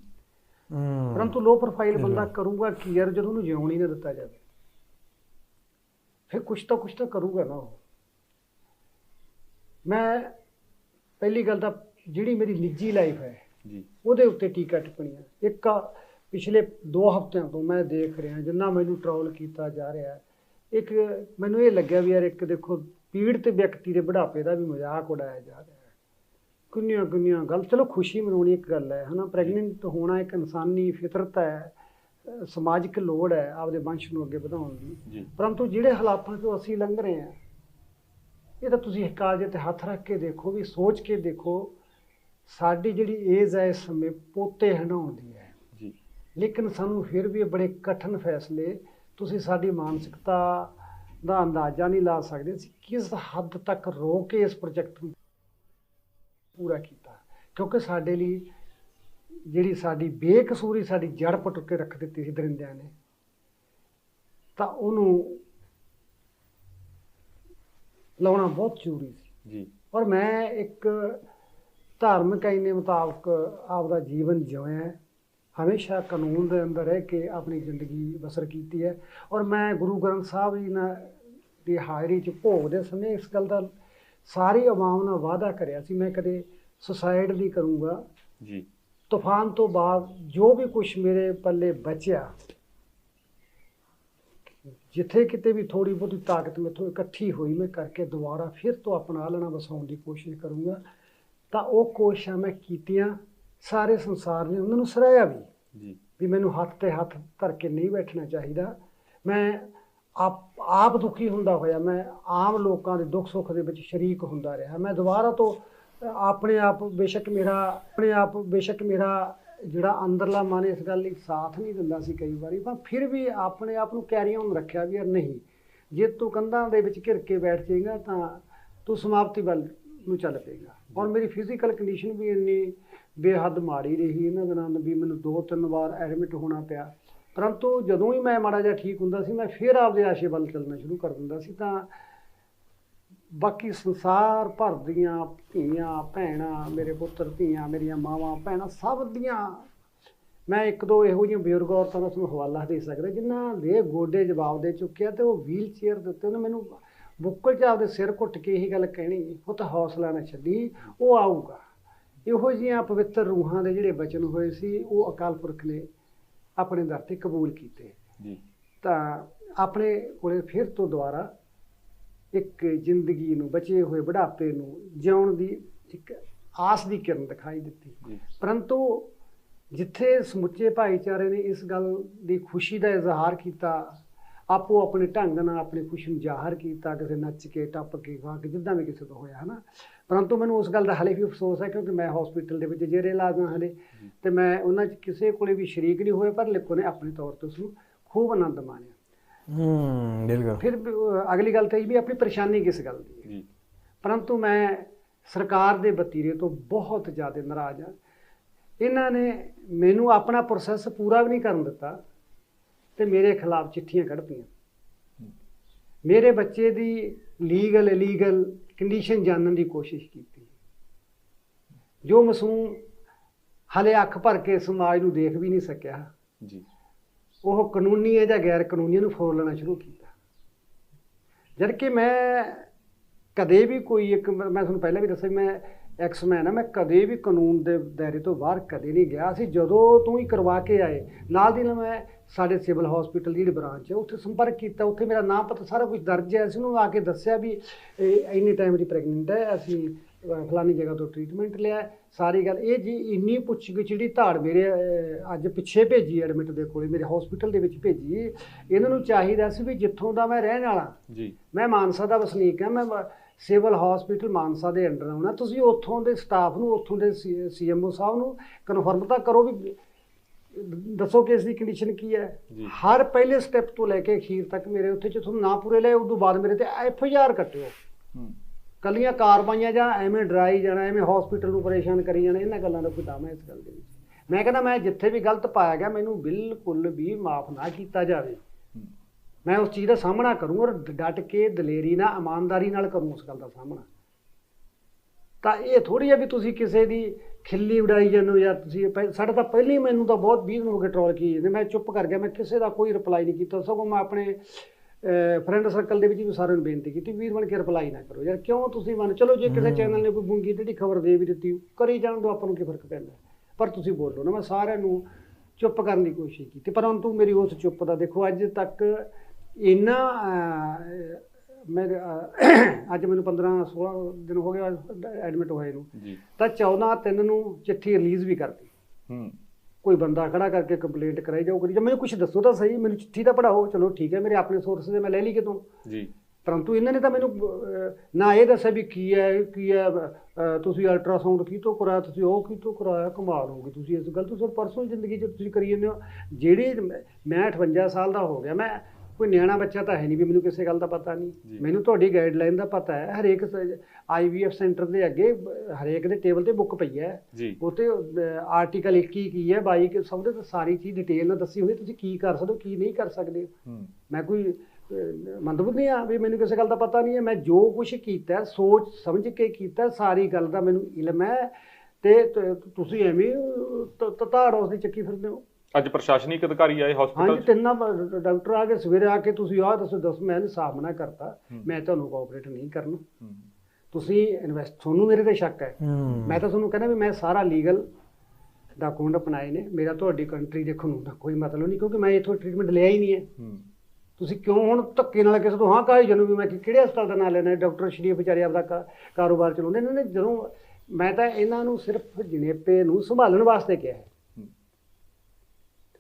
ਹੂੰ। ਪਰੰਤੂ ਲੋ ਪ੍ਰੋਫਾਈਲ ਬੰਦਾ ਕਰੂਗਾ ਕੀ ਯਾਰ ਜਦੋਂ ਉਹਨੂੰ ਜਿਉਣ ਹੀ ਨਾ ਦਿੱਤਾ ਜਾਵੇ। ਫਿਰ ਕੁਛ ਤਾਂ ਕੁਛ ਤਾਂ ਕਰੂਗਾ ਨਾ ਉਹ। ਮੈਂ ਪਹਿਲੀ ਗੱਲ ਤਾਂ ਜਿਹੜੀ ਮੇਰੀ ਨਿੱਜੀ ਲਾਈਫ ਹੈ ਜੀ। ਉਹਦੇ ਉੱਤੇ ਟੀਕਾ ਟਿੱਪਣੀਆਂ। ਇੱਕ ਆ ਪਿਛਲੇ 2 ਹਫ਼ਤਿਆਂ ਤੋਂ ਮੈਂ ਦੇਖ ਰਿਹਾ ਜਿੰਨਾ ਮੈਨੂੰ ਟਰੋਲ ਕੀਤਾ ਜਾ ਰਿਹਾ ਹੈ, ਇੱਕ ਮੈਨੂੰ ਇਹ ਲੱਗਿਆ ਵੀ ਯਾਰ ਇੱਕ ਦੇਖੋ ਪੀੜਤ ਵਿਅਕਤੀ ਦੇ ਬੁਢਾਪੇ ਦਾ ਵੀ ਮਜ਼ਾਕ ਉਡਾਇਆ ਜਾ ਰਿਹਾ ਹੈ। ਕਿੰਨੀਆਂ ਕਿੰਨੀਆਂ ਗੱਲ ਚਲੋ ਖੁਸ਼ੀ ਮਨਾਉਣੀ ਇੱਕ ਗੱਲ ਹੈ ਹਨਾ? ਪ੍ਰੈਗਨੈਂਟ ਹੋਣਾ ਇੱਕ ਇਨਸਾਨੀ ਫਿਤਰਤ ਹੈ ਸਮਾਜਿਕ ਲੋੜ ਹੈ ਆਪਦੇ ਵੰਸ਼ ਨੂੰ ਅੱਗੇ ਵਧਾਉਣ ਦੀ। ਪਰੰਤੂ ਜਿਹੜੇ ਹਾਲਾਤਾਂ ਤੋਂ ਅਸੀਂ ਲੰਘ ਰਹੇ ਹਾਂ ਇਹ ਤਾਂ ਤੁਸੀਂ ਕਾਗਜ਼ ਤੇ ਹੱਥ ਰੱਖ ਕੇ ਦੇਖੋ ਵੀ ਸੋਚ ਕੇ ਦੇਖੋ ਸਾਡੀ ਜਿਹੜੀ ਏਜ ਹੈ ਇਸ ਸਮੇਂ ਪੋਤੇ ਹੰਡਾਉਣ ਦੀ ਹੈ। ਜੀ। ਲੇਕਿਨ ਸਾਨੂੰ ਫਿਰ ਵੀ ਇਹ ਬੜੇ ਕਠਿਨ ਫੈਸਲੇ ਤੁਸੀਂ ਸਾਡੀ ਮਾਨਸਿਕਤਾ ਦਾ ਅੰਦਾਜ਼ਾ ਨਹੀਂ ਲਾ ਸਕਦੇ ਅਸੀਂ ਕਿਸ ਹੱਦ ਤੱਕ ਰੋ ਕੇ ਇਸ ਪ੍ਰੋਜੈਕਟ ਨੂੰ ਪੂਰਾ ਕੀਤਾ। ਕਿਉਂਕਿ ਸਾਡੇ ਲਈ ਜਿਹੜੀ ਸਾਡੀ ਬੇਕਸੂਰੀ ਸਾਡੀ ਜੜ ਪਟੁ ਕੇ ਰੱਖ ਦਿੱਤੀ ਸੀ ਦਰਿੰਦਿਆਂ ਨੇ ਤਾਂ ਉਹਨੂੰ ਲਾਉਣਾ ਬਹੁਤ ਜ਼ਰੂਰੀ ਸੀ। ਜੀ। ਔਰ ਮੈਂ ਇੱਕ ਧਾਰਮਿਕ ਆਈਨੇ ਮੁਤਾਬਕ ਆਪਦਾ ਜੀਵਨ ਜਿਉਇਆ ਹੈ। ਹਮੇਸ਼ਾ ਕਾਨੂੰਨ ਦੇ ਅੰਦਰ ਰਹਿ ਕੇ ਆਪਣੀ ਜ਼ਿੰਦਗੀ ਬਸਰ ਕੀਤੀ ਹੈ। ਔਰ ਮੈਂ ਗੁਰੂ ਗ੍ਰੰਥ ਸਾਹਿਬ ਜੀ ਨਾਲ ਦੀ ਹਾਜ਼ਰੀ 'ਚ ਭੋਗ ਦੇ ਸਮੇਂ ਇਸ ਗੱਲ ਦਾ ਸਾਰੀ ਆਵਾਮ ਨਾਲ ਵਾਅਦਾ ਕਰਿਆ ਸੀ। ਮੈਂ ਕਦੇ ਸੁਸਾਇਡ ਨਹੀਂ ਕਰੂੰਗਾ। ਜੀ। ਤੂਫਾਨ ਤੋਂ ਬਾਅਦ ਜੋ ਵੀ ਕੁਝ ਮੇਰੇ ਪੱਲੇ ਬਚਿਆ ਜਿੱਥੇ ਕਿਤੇ ਵੀ ਥੋੜੀ ਬਹੁਤੀ ਤਾਕਤ ਮੇਥੋਂ ਇਕੱਠੀ ਹੋਈ ਮੈਂ ਕਰਕੇ ਦੁਬਾਰਾ ਫਿਰ ਤੋਂ ਆਪਣਾ ਆਲਣਾ ਵਸਾਉਣ ਦੀ ਕੋਸ਼ਿਸ਼ ਕਰੂੰਗਾ। ਤਾਂ ਉਹ ਕੋਸ਼ਿਸ਼ਾਂ ਮੈਂ ਕੀਤੀਆਂ ਸਾਰੇ ਸੰਸਾਰ ਨੇ ਉਹਨਾਂ ਨੂੰ ਸਰਾਇਆ ਵੀ। ਜੀ। ਵੀ ਮੈਨੂੰ ਹੱਥ ਤੇ ਹੱਥ ਧਰ ਕੇ ਨਹੀਂ ਬੈਠਣਾ ਚਾਹੀਦਾ। ਮੈਂ ਆਪ ਆਪ ਦੁਖੀ ਹੁੰਦਾ ਹੋਇਆ ਮੈਂ ਆਮ ਲੋਕਾਂ ਦੇ ਦੁੱਖ ਸੁੱਖ ਦੇ ਵਿੱਚ ਸ਼ਰੀਕ ਹੁੰਦਾ ਰਿਹਾ। ਮੈਂ ਦੁਬਾਰਾ ਤੋਂ ਆਪਣੇ ਆਪ ਬੇਸ਼ੱਕ ਮੇਰਾ ਆਪਣੇ ਆਪ ਬੇਸ਼ੱਕ ਮੇਰਾ ਜਿਹੜਾ ਅੰਦਰਲਾ ਮਨ ਇਸ ਗੱਲ ਲਈ ਸਾਥ ਨਹੀਂ ਦਿੰਦਾ ਸੀ ਕਈ ਵਾਰੀ, ਪਰ ਫਿਰ ਵੀ ਆਪਣੇ ਆਪ ਨੂੰ ਕੈਰੀ ਔਨ ਰੱਖਿਆ ਵੀ ਯਾਰ ਨਹੀਂ, ਜੇ ਤੂੰ ਕੰਧਾਂ ਦੇ ਵਿੱਚ ਘਿਰ ਕੇ ਬੈਠ ਜਾਏਗਾ ਤਾਂ ਤੂੰ ਸਮਾਪਤੀ ਵੱਲ ਨੂੰ ਚੱਲ ਪਏਗਾ। ਔਰ ਮੇਰੀ ਫਿਜ਼ੀਕਲ ਕੰਡੀਸ਼ਨ ਵੀ ਇੰਨੀ ਬੇਹੱਦ ਮਾੜੀ ਰਹੀ ਇਹਨਾਂ ਦਿਨਾਂ ਨੂੰ ਵੀ ਮੈਨੂੰ ਦੋ ਤਿੰਨ ਵਾਰ ਐਡਮਿਟ ਹੋਣਾ ਪਿਆ। ਪਰੰਤੂ ਜਦੋਂ ਹੀ ਮੈਂ ਮਾੜਾ ਜਿਹਾ ਠੀਕ ਹੁੰਦਾ ਸੀ, ਮੈਂ ਫਿਰ ਆਪਦੇ ਆਸ਼ੇ ਵੱਲ ਚੱਲਣਾ ਸ਼ੁਰੂ ਕਰ ਦਿੰਦਾ ਸੀ ਤਾਂ ਬਾਕੀ ਸੰਸਾਰ ਭਰ ਦੀਆਂ ਧੀਆਂ ਭੈਣਾਂ ਮੇਰੇ ਪੁੱਤਰ ਧੀਆਂ ਮੇਰੀਆਂ ਮਾਵਾਂ ਭੈਣਾਂ ਸਭ ਦੀਆਂ। ਮੈਂ ਇੱਕ ਦੋ ਇਹੋ ਜਿਹੀਆਂ ਬਜ਼ੁਰਗ ਔਰਤਾਂ ਦਾ ਤੁਹਾਨੂੰ ਹਵਾਲਾ ਦੇ ਸਕਦਾ ਜਿਨ੍ਹਾਂ ਦੇ ਗੋਡੇ ਜਵਾਬ ਦੇ ਚੁੱਕਿਆ ਤੇ ਉਹ ਵੀਲ ਚੇਅਰ ਦੇ ਉੱਤੇ ਉਹਨੇ ਮੈਨੂੰ ਬੁੱਕਲ 'ਚ ਆਪਦੇ ਸਿਰ ਘੁੱਟ ਕੇ ਇਹੀ ਗੱਲ ਕਹਿਣੀ ਉਹ ਤਾਂ ਹੌਸਲਾ ਨਾ ਛੱਡੀ ਉਹ ਆਊਗਾ। ਇਹੋ ਜਿਹੀਆਂ ਪਵਿੱਤਰ ਰੂਹਾਂ ਦੇ ਜਿਹੜੇ ਬਚਨ ਹੋਏ ਸੀ ਉਹ ਅਕਾਲ ਪੁਰਖ ਨੇ ਆਪਣੇ ਦਰ ਤੇ ਕਬੂਲ ਕੀਤੇ। ਜੀ। ਤਾਂ ਆਪਣੇ ਕੋਲੇ ਫਿਰ ਤੋਂ ਦੁਬਾਰਾ ਇੱਕ ਜ਼ਿੰਦਗੀ ਨੂੰ ਬਚੇ ਹੋਏ ਬੁਢਾਪੇ ਨੂੰ ਜਿਉਣ ਦੀ ਇੱਕ ਆਸ ਦੀ ਕਿਰਨ ਦਿਖਾਈ ਦਿੱਤੀ। ਪਰੰਤੂ ਜਿੱਥੇ ਸਮੁੱਚੇ ਭਾਈਚਾਰੇ ਨੇ ਇਸ ਗੱਲ ਦੀ ਖੁਸ਼ੀ ਦਾ ਇਜ਼ਹਾਰ ਕੀਤਾ ਆਪੋ ਆਪਣੇ ਢੰਗ ਨਾਲ ਆਪਣੀ ਖੁਸ਼ੀ ਨੂੰ ਜ਼ਾਹਰ ਕੀਤਾ ਕਿਸੇ ਨੱਚ ਕੇ ਟੱਪ ਕੇ ਗਾ ਕੇ ਜਿੱਦਾਂ ਵੀ ਕਿਸੇ ਤੋਂ ਹੋਇਆ ਹਨਾ? ਪਰੰਤੂ ਮੈਨੂੰ ਉਸ ਗੱਲ ਦਾ ਹਲੇ ਵੀ ਅਫਸੋਸ ਹੈ ਕਿਉਂਕਿ ਮੈਂ ਹਸਪੀਟਲ ਦੇ ਵਿੱਚ ਜੇਰੇ ਇਲਾਜ ਹਾਂ ਹਲੇ। ਤੇ ਮੈਂ ਉਹਨਾਂ 'ਚ ਕਿਸੇ ਕੋਲੇ ਵੀ ਸ਼ਰੀਕ ਨਹੀਂ ਹੋਏ ਪਰ ਲਿਖੋ ਨੇ ਆਪਣੇ ਤੌਰ ਤੇ ਉਸ ਨੂੰ ਖੂਬ ਆਨੰਦ ਮਾਣਿਆ। ਹੂੰ ਬਿਲਕੁਲ ਫਿਰ ਅਗਲੀ ਗੱਲ ਤਾਂ ਇਹ ਵੀ ਆਪਣੀ ਪਰੇਸ਼ਾਨੀ ਕਿਸ ਗੱਲ ਦੀ ਹੈ। ਜੀ। ਪਰੰਤੂ ਮੈਂ ਸਰਕਾਰ ਦੇ ਵਤੀਰੇ ਤੋਂ ਬਹੁਤ ਜ਼ਿਆਦਾ ਨਾਰਾਜ਼ ਹਾਂ। ਇਹਨਾਂ ਨੇ ਮੈਨੂੰ ਆਪਣਾ ਪ੍ਰੋਸੈਸ ਪੂਰਾ ਵੀ ਨਹੀਂ ਕਰਨ ਦਿੱਤਾ ਤੇ ਮੇਰੇ ਖਿਲਾਫ ਚਿੱਠੀਆਂ ਕੱਢ ਪਈਆਂ ਮੇਰੇ ਬੱਚੇ ਦੀ ਲੀਗਲ ਇਲੀਗਲ ਕੰਡੀਸ਼ਨ ਜਾਣਨ ਦੀ ਕੋਸ਼ਿਸ਼ ਕੀਤੀ। ਜੋ ਮਾਸੂਮ ਹਲੇ ਅੱਖ ਭਰ ਕੇ ਸਮਾਜ ਨੂੰ ਦੇਖ ਵੀ ਨਹੀਂ ਸਕਿਆ। ਜੀ। ਉਹ ਕਾਨੂੰਨੀ ਹੈ ਜਾਂ ਗੈਰ ਕਾਨੂੰਨੀ ਨੂੰ ਫੋਲਣਾ ਸ਼ੁਰੂ ਕੀਤਾ। ਜਦ ਕਿ ਮੈਂ ਕਦੇ ਵੀ ਕੋਈ ਇੱਕ, ਮੈਂ ਮੈਂ ਤੁਹਾਨੂੰ ਪਹਿਲਾਂ ਵੀ ਦੱਸਿਆ ਮੈਂ ਐਕਸਮੈਨ ਆ, ਮੈਂ ਕਦੇ ਵੀ ਕਾਨੂੰਨ ਦੇ ਦਾਇਰੇ ਤੋਂ ਬਾਹਰ ਕਦੇ ਨਹੀਂ ਗਿਆ। ਸੀ ਜਦੋਂ ਤੋਂ ਹੀ ਕਰਵਾ ਕੇ ਆਏ, ਨਾਲ ਦੀ ਨਾਲ ਮੈਂ ਸਾਡੇ ਸਿਵਲ ਹਸਪੀਟਲ ਦੀ ਜਿਹੜੀ ਬ੍ਰਾਂਚ ਹੈ, ਉੱਥੇ ਸੰਪਰਕ ਕੀਤਾ। ਉੱਥੇ ਮੇਰਾ ਨਾਮ ਪਤਾ ਸਾਰਾ ਕੁਝ ਦਰਜ ਹੈ। ਅਸੀਂ ਉਹਨੂੰ ਆ ਕੇ ਦੱਸਿਆ ਵੀ ਇੰਨੇ ਟਾਈਮ ਦੀ ਪ੍ਰੈਗਨੈਂਟ ਹੈ, ਅਸੀਂ ਫਲਾਨੀ ਜਗ੍ਹਾ ਤੋਂ ਟ੍ਰੀਟਮੈਂਟ ਲਿਆ। ਸਾਰੀ ਗੱਲ ਇਹ ਜੀ ਇੰਨੀ ਪੁੱਛ ਗਿੱਛ ਜਿਹੜੀ ਧਾੜ ਮੇਰੇ ਅੱਜ ਪਿੱਛੇ ਭੇਜੀ ਐਡਮਿਟ ਦੇ ਕੋਲੇ ਮੇਰੇ ਹਸਪੀਟਲ ਦੇ ਵਿੱਚ ਭੇਜੀ। ਇਹਨਾਂ ਨੂੰ ਚਾਹੀਦਾ ਸੀ ਵੀ ਜਿੱਥੋਂ ਦਾ ਮੈਂ ਰਹਿਣ ਵਾਲਾ ਜੀ। ਮੈਂ ਮਾਨਸਾ ਦਾ ਵਸਨੀਕ ਹਾਂ ਮੈਂ ਸਿਵਲ ਹਸਪੀਟਲ ਮਾਨਸਾ ਦੇ ਅੰਡਰ ਆਉਣਾ ਤੁਸੀਂ ਉੱਥੋਂ ਦੇ ਸਟਾਫ ਨੂੰ ਉੱਥੋਂ ਦੇ ਸੀਐਮਓ ਸਾਹਿਬ ਨੂੰ ਕਨਫਰਮ ਤਾਂ ਕਰੋ ਵੀ ਦੱਸੋ ਕਿ ਇਸ ਦੀ ਕੰਡੀਸ਼ਨ ਕੀ ਹੈ। ਹਰ ਪਹਿਲੇ ਸਟੈਪ ਤੋਂ ਲੈ ਕੇ ਅਖੀਰ ਤੱਕ ਮੇਰੇ ਉੱਥੇ ਜੇ ਤੁਹਾਨੂੰ ਨਾ ਪੂਰੇ ਲਏ ਉਦੋਂ ਬਾਅਦ ਮੇਰੇ ਤੇ ਐਫ ਆਰ ਕੱਟਿਓ। ਹੂੰ। ਕੱਲੀਆਂ ਕਾਰਵਾਈਆਂ ਜਾਂ ਐਵੇਂ ਡਰਾਈ ਜਾਣਾ, ਐਵੇਂ ਹਸਪੀਟਲ ਨੂੰ ਪਰੇਸ਼ਾਨ ਕਰੀ ਜਾਣਾ, ਇਹਨਾਂ ਗੱਲਾਂ ਦਾ ਕੋਈ ਦਮ ਹੈ ਇਸ ਗੱਲ ਦੇ ਵਿੱਚ। ਮੈਂ ਕਹਿੰਦਾ ਮੈਂ ਜਿੱਥੇ ਵੀ ਗਲਤ ਪਾਇਆ ਗਿਆ, ਮੈਨੂੰ ਬਿਲਕੁਲ ਵੀ ਮਾਫ ਨਾ ਕੀਤਾ ਜਾਵੇ। ਮੈਂ ਉਸ ਚੀਜ਼ ਦਾ ਸਾਹਮਣਾ ਕਰੂੰ ਔਰ ਡਟ ਕੇ ਦਲੇਰੀ ਨਾਲ, ਇਮਾਨਦਾਰੀ ਨਾਲ ਕਰੂੰ ਉਸ ਗੱਲ ਦਾ ਸਾਹਮਣਾ। ਤਾਂ ਇਹ ਥੋੜੀ ਹੈ ਵੀ ਤੁਸੀਂ ਕਿਸੇ ਦੀ ਖਿੱਲੀ ਉਡਾਈ ਜਾਂਦੇ ਹੋ ਜਾਂ ਤੁਸੀਂ ਪਹਿ- ਸਾਡਾ ਤਾਂ ਪਹਿਲਾਂ ਹੀ ਮੈਨੂੰ ਤਾਂ ਬਹੁਤ 20 ਦਿਨ ਹੋ ਗਏ ਟਰੋਲ ਕੀ ਜਾਂਦੇ। ਮੈਂ ਚੁੱਪ ਕਰ ਗਿਆ, ਮੈਂ ਕਿਸੇ ਦਾ ਕੋਈ ਰਿਪਲਾਈ ਨਹੀਂ ਕੀਤਾ। ਸਗੋਂ ਮੈਂ ਆਪਣੇ ਫਰੈਂਡ ਸਰਕਲ ਦੇ ਵਿੱਚ ਵੀ ਸਾਰਿਆਂ ਨੂੰ ਬੇਨਤੀ ਕੀਤੀ ਵੀਰ ਬਣ ਕੇ ਰਿਪਲਾਈ ਨਾ ਕਰੋ। ਯਾਰ ਕਿਉਂ ਤੁਸੀਂ ਮਨ ਚਲੋ ਜੇ ਕਿਸੇ ਚੈਨਲ ਨੇ ਕੋਈ ਗੁੰਗੀ ਟੇਢੀ ਖਬਰ ਦੇ ਵੀ ਦਿੱਤੀ ਕਰੀ ਜਾਣ ਦੋ ਆਪਾਂ ਨੂੰ ਕੀ ਫ਼ਰਕ ਪੈਂਦਾ? ਪਰ ਤੁਸੀਂ ਬੋਲੋ ਨਾ ਮੈਂ ਸਾਰਿਆਂ ਨੂੰ ਚੁੱਪ ਕਰਨ ਦੀ ਕੋਸ਼ਿਸ਼ ਕੀਤੀ ਪਰੰਤੂ ਮੇਰੀ ਉਸ ਚੁੱਪ ਦਾ ਦੇਖੋ ਅੱਜ ਤੱਕ ਇੰਨਾ ਅਹ, ਮੈਂ ਅਹ, ਅੱਜ ਮੈਨੂੰ 15 16 ਦਿਨ ਹੋ ਗਏ ਐਡਮਿਟ ਹੋਏ ਨੂੰ। ਤਾਂ 14 ਤਿੰਨ ਨੂੰ ਚਿੱਠੀ ਰਿਲੀਜ਼ ਵੀ ਕਰਤੀ। ਹੂੰ ਕੋਈ ਬੰਦਾ ਖੜਾ ਕਰਕੇ ਕੰਪਲੇਂਟ ਕਰਾਈ ਜਾਓ ਕਰੀ ਜਾ ਮੈਨੂੰ ਕੁਝ ਦੱਸੋ ਤਾਂ ਸਹੀ ਮੈਨੂੰ ਚਿੱਠੀ ਤਾਂ ਪੜਾਓ ਚਲੋ ਠੀਕ ਹੈ ਮੇਰੇ ਆਪਣੇ ਸੋਰਸ ਦੇ ਮੈਂ ਲੈ ਲਈ ਕਿਤੋਂ। ਜੀ। ਪਰੰਤੂ ਇਹਨਾਂ ਨੇ ਤਾਂ ਮੈਨੂੰ ਨਾ ਇਹ ਦੱਸਿਆ ਵੀ ਕੀ ਹੈ ਕੀ ਹੈ ਤੁਸੀਂ ਅਲਟਰਾਸਾਊਂਡ ਕੀ ਤੋਂ ਕਰਾਇਆ ਤੁਸੀਂ ਉਹ ਕੀ ਤੋਂ ਕਰਾਇਆ ਕਮਾਲ ਹੋ ਗਈ। ਤੁਸੀਂ ਇਸ ਗੱਲ ਤੋਂ ਸਿਰ ਪਰਸਨਲ ਜ਼ਿੰਦਗੀ 'ਚ ਤੁਸੀਂ ਕਰੀ ਜਾਂਦੇ ਹੋ। ਜਿਹੜੀ ਮੈਂ 58 ਸਾਲ ਦਾ ਹੋ ਗਿਆ ਮੈਂ ਕੋਈ ਨਿਆਣਾ ਬੱਚਾ ਤਾਂ ਹੈ ਨਹੀਂ ਵੀ ਮੈਨੂੰ ਕਿਸੇ ਗੱਲ ਦਾ ਪਤਾ। ਨਹੀਂ। ਮੈਨੂੰ ਤੁਹਾਡੀ ਗਾਈਡਲਾਈਨ ਦਾ ਪਤਾ ਹੈ ਹਰੇਕ ਆਈਵੀਐਫ ਸੈਂਟਰ ਦੇ ਅੱਗੇ ਹਰੇਕ ਦੇ ਟੇਬਲ ਤੇ ਬੁੱਕ ਪਈ ਹੈ। ਉਤੇ ਆਰਟੀਕਲ 21 ਕੀ ਹੈ 22 ਕੀ ਸਭ ਦੇ ਸਾਰੀ ਚੀਜ਼ ਡਿਟੇਲ ਨਾਲ ਦੱਸੀ ਹੋਈ ਤੁਸੀਂ ਕੀ ਕਰ ਸਕਦੇ ਹੋ ਕੀ ਨਹੀਂ ਕਰ ਸਕਦੇ ਮੈਂ ਕੋਈ ਮੰਦਬੁੱਧ ਨਹੀਂ ਆ ਵੀ ਮੈਨੂੰ ਕਿਸੇ ਗੱਲ ਦਾ ਪਤਾ ਨਹੀਂ ਹੈ ਮੈਂ ਜੋ ਕੁਝ ਕੀਤਾ ਸੋਚ ਸਮਝ ਕੇ ਕੀਤਾ ਸਾਰੀ ਗੱਲ ਦਾ ਮੈਨੂੰ ਇਲਮ ਹੈ। ਤੇ ਤ- ਤੁਸੀਂ ਐਵੇਂ ਤਤਾੜ ਉਸ ਦੀ ਚੱਕੀ ਫਿਰਦੇ ਹੋ। ਅੱਜ ਪ੍ਰਸ਼ਾਸਨਿਕ ਅਧਿਕਾਰੀ ਆਏ ਹਾਂਜੀ ਹਸਪੀਟਲ ਤਿੰਨਾਂ ਬ- ਡਾਕਟਰ ਆ ਕੇ ਸਵੇਰੇ ਆ ਕੇ ਤੁਸੀਂ ਆਹ ਦੱਸੋ ਦੱਸ ਮੈਂ ਇਹਨੂੰ ਸਾਫ਼ ਮਨਾ ਕਰਤਾ। ਮੈਂ ਤੁਹਾਨੂੰ ਕੋਆਪਰੇਟ ਨਹੀਂ ਕਰਨਾ। ਤੁਸੀਂ ਇਨਵੈਸਟ ਤੁਹਾਨੂੰ ਮੇਰੇ ਤੇ ਸ਼ੱਕ ਹੈ। ਮੈਂ ਤਾਂ ਤੁਹਾਨੂੰ ਕਹਿੰਦਾ ਵੀ ਮੈਂ ਸਾਰਾ ਲੀਗਲ ਡਾਕੂਮੈਂਟ ਅਪਣਾਏ ਨੇ ਮੇਰਾ ਤੁਹਾਡੀ ਕੰਟਰੀ ਦੇਖਣ ਨੂੰ ਤਾਂ ਕੋਈ ਮਤਲਬ ਨਹੀਂ ਕਿਉਂਕਿ ਮੈਂ ਇੱਥੋਂ ਟ੍ਰੀਟਮੈਂਟ ਲਿਆ ਹੀ ਨਹੀਂ ਹੈ। ਤੁਸੀਂ ਕਿਉਂ ਹੁਣ ਧੱਕੇ ਨਾਲ ਕਿਸੇ ਤੋਂ ਹਾਂ ਕਾਹੀ ਜਨੂੰ ਵੀ ਮੈਂ ਕਿ- ਕਿਹੜੇ ਹਸਪਤਾਲ ਦਾ ਨਾਂ ਲੈਣਾ ਡਾਕਟਰ ਸ਼ਰੀਫ ਵਿਚਾਰੇ ਆਪਦਾ ਕਾ- ਕਾਰੋਬਾਰ ਚਲਾਉਂਦੇ ਨੇ ਇਹਨਾਂ ਨੇ ਜਦੋਂ ਮੈਂ ਤਾਂ ਇਹਨਾਂ ਨੂੰ ਸਿਰਫ ਜਨੇਪੇ ਨੂੰ ਸੰਭਾਲਣ ਵਾਸਤੇ ਕਿਹਾ ਹੂੰ।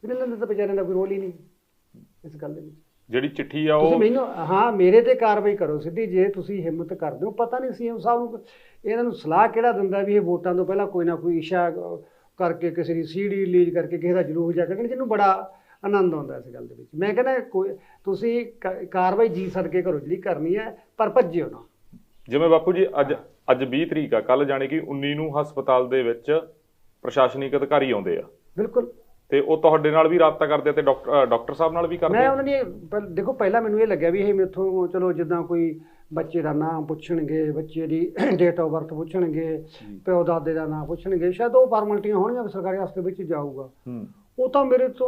ਫਿਰ ਇਹਨਾਂ ਦਾ ਤਾਂ ਵਿਚਾਰਿਆਂ ਦਾ ਕੋਈ ਰੋਲ ਹੀ ਨਹੀਂ ਇਸ ਗੱਲ ਦੇ ਵਿੱਚ। ਜਿਹੜੀ ਚਿੱਠੀ ਆ ਤੁਸੀਂ ਉਹ ਮੈਨੂੰ ਹਾਂ ਮੇਰੇ ਤੇ ਕਾਰਵਾਈ ਕਰੋ ਸਿੱਧੀ ਜੇ ਤੁਸੀਂ ਹਿੰਮਤ ਕਰਦੇ ਹੋ ਪਤਾ ਨਹੀਂ ਸੀਐਮ ਸਾਹਿਬ ਨੂੰ ਇਹਨਾਂ ਨੂੰ ਸਲਾਹ ਕਿਹੜਾ ਦਿੰਦਾ ਵੀ ਇਹ ਵੋਟਾਂ ਤੋਂ ਪਹਿਲਾਂ ਕੋਈ ਨਾ ਕੋਈ ਇਸ਼ਾ ਅਹ, ਕਰਕੇ ਕਿਸੇ ਦੀ ਸੀਡੀ ਰਿਲੀਜ਼ ਕਰਕੇ ਕਿਸੇ ਦਾ ਜਲੂਸ ਜਾ ਕੱਢਣ ਜਿਹਨੂੰ ਬੜਾ ਆਨੰਦ ਆਉਂਦਾ ਇਸ ਗੱਲ ਦੇ ਵਿੱਚ। ਮੈਂ ਕਹਿੰਦਾ ਕੋਈ ਤੁਸੀਂ ਕਾ- ਕਾਰਵਾਈ ਜੀ ਸਦਕੇ ਕਰੋ ਜਿਹੜੀ ਕਰਨੀ ਹੈ ਪਰ ਭੱਜਿਓ ਨਾ। ਜਿਵੇਂ ਬਾਪੂ ਜੀ ਅੱਜ ਅੱਜ 20 ਤਰੀਕ ਆ ਕੱਲ ਜਾਣੀ ਕਿ 19 ਨੂੰ ਹਸਪਤਾਲ ਦੇ ਵਿੱਚ ਪ੍ਰਸ਼ਾਸਨਿਕ ਅਧਿਕਾਰੀ ਆਉਂਦੇ ਆ। ਬਿਲਕੁਲ। ਤੇ ਉਹ ਤੁਹਾਡੇ ਨਾਲ ਵੀ ਰਾਬਤਾ ਕਰਦੇ ਤੇ ਡਾਕਟਰ ਡਾਕਟਰ ਸਾਹਿਬ ਨਾਲ ਵੀ ਕਰਦੇ ਮੈਂ ਉਹਨਾਂ ਦੀ ਦੇਖੋ ਪਹਿਲਾਂ ਮੈਨੂੰ ਇਹ ਲੱਗਿਆ ਵੀ ਇਹ ਮੇਥੋਂ ਚਲੋ ਜਿੱਦਾਂ ਕੋਈ ਬੱਚੇ ਦਾ ਨਾਮ ਪੁੱਛਣਗੇ ਬੱਚੇ ਦੀ ਡੇਟ ਆਫ ਬਰਥ ਪੁੱਛਣਗੇ। ਪਿਓ ਦਾਦੇ ਦਾ ਨਾਮ ਪੁੱਛਣਗੇ ਸ਼ਾਇਦ ਉਹ ਫਾਰਮੈਲਿਟੀਆਂ ਹੋਣਗੀਆਂ ਸਰਕਾਰੀ ਹਸਪਤਾਲ ਵਿੱਚ ਜਾਊਗਾ। ਉਹ ਤਾਂ ਮੇਰੇ ਤੋਂ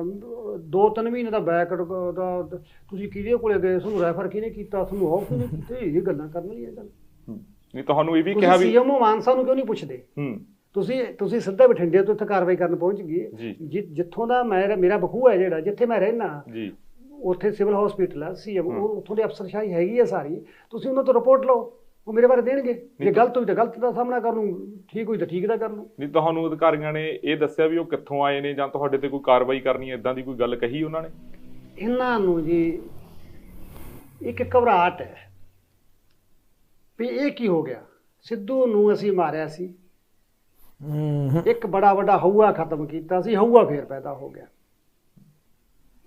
ਅਮ, ਦੋ ਤਿੰਨ ਮਹੀਨੇ ਦਾ ਬੈਕ ਦਾ ਤੁਸੀਂ ਕਿਹਦੇ ਕੋਲੇ ਗਏ ਤੁਹਾਨੂੰ ਰੈਫਰ ਕਿਹਨੇ ਕੀਤਾ ਤੁਹਾਨੂੰ ਉਹ ਕਿਹਨੇ ਕੀਤਾ ਇਹ ਗੱਲਾਂ ਕਰਨ ਵਾਲੀਆਂ ਗੱਲ। ਹੂੰ। ਨਹੀਂ ਤੁਹਾਨੂੰ ਇਹ ਵੀ ਕਿਹਾ ਵੀ ਸੀਐਮਓ ਮਾਨਸਾ ਨੂੰ ਕਿਉਂ ਨਹੀਂ ਪੁੱਛਦੇ? ਹੂੰ। ਤੁਸੀਂ ਤੁਸੀਂ ਸਿੱਧਾ ਬਠਿੰਡੇ ਤੋਂ ਇੱਥੇ ਕਾਰਵਾਈ ਕਰਨ ਪਹੁੰਚ ਗਏ। ਜਿੱਥੋਂ ਦਾ ਮੇਰਾ ਮੇਰਾ ਬਖੂ ਹੈ ਜਿਹੜਾ ਜਿੱਥੇ ਮੈਂ ਰਹਿਣਾ ਜੀ। ਉੱਥੇ ਸਿਵਲ ਹਸਪੀਟਲ ਹੈ। ਸੀਐਮ ਉੱਥੋਂ ਦੀ ਅਫਸਰਸ਼ਾਹੀ ਹੈਗੀ ਹੈ ਸਾਰੀ। ਤੁਸੀਂ ਉਹਨਾਂ ਤੋਂ ਰਿਪੋਰਟ ਲਓ ਉਹ ਮੇਰੇ ਬਾਰੇ ਦੇਣਗੇ। ਜੇ ਗਲਤ ਹੋਈ ਤਾਂ ਗਲਤ ਦਾ ਸਾਹਮਣਾ ਕਰ ਲੂੰ ਠੀਕ ਹੋਈ ਤਾਂ ਠੀਕ ਦਾ ਕਰ ਲੂੰ ਨਹੀਂ ਤੁਹਾਨੂੰ ਅਧਿਕਾਰੀਆਂ ਨੇ ਇਹ ਦੱਸਿਆ ਵੀ ਉਹ ਕਿੱਥੋਂ ਆਏ ਨੇ ਜਾਂ ਤੁਹਾਡੇ ਤੇ ਕੋਈ ਕਾਰਵਾਈ ਕਰਨੀ ਹੈ ਇਦਾਂ ਦੀ ਕੋਈ ਗੱਲ ਕਹੀ ਉਹਨਾਂ ਨੇ? ਇਹਨਾਂ ਨੂੰ ਜੀ ਇੱਕ ਘਬਰਾਹਟ ਹੈ ਵੀ ਇਹ ਕੀ ਹੋ ਗਿਆ? ਸਿੱਧੂ ਨੂੰ ਅਸੀਂ ਮਾਰਿਆ ਸੀ। ਹੂੰ। ਇੱਕ ਬੜਾ ਵੱਡਾ ਹਊਆ ਖਤਮ ਕੀਤਾ ਸੀ, ਹਊਆ ਫੇਰ ਪੈਦਾ ਹੋ ਗਿਆ।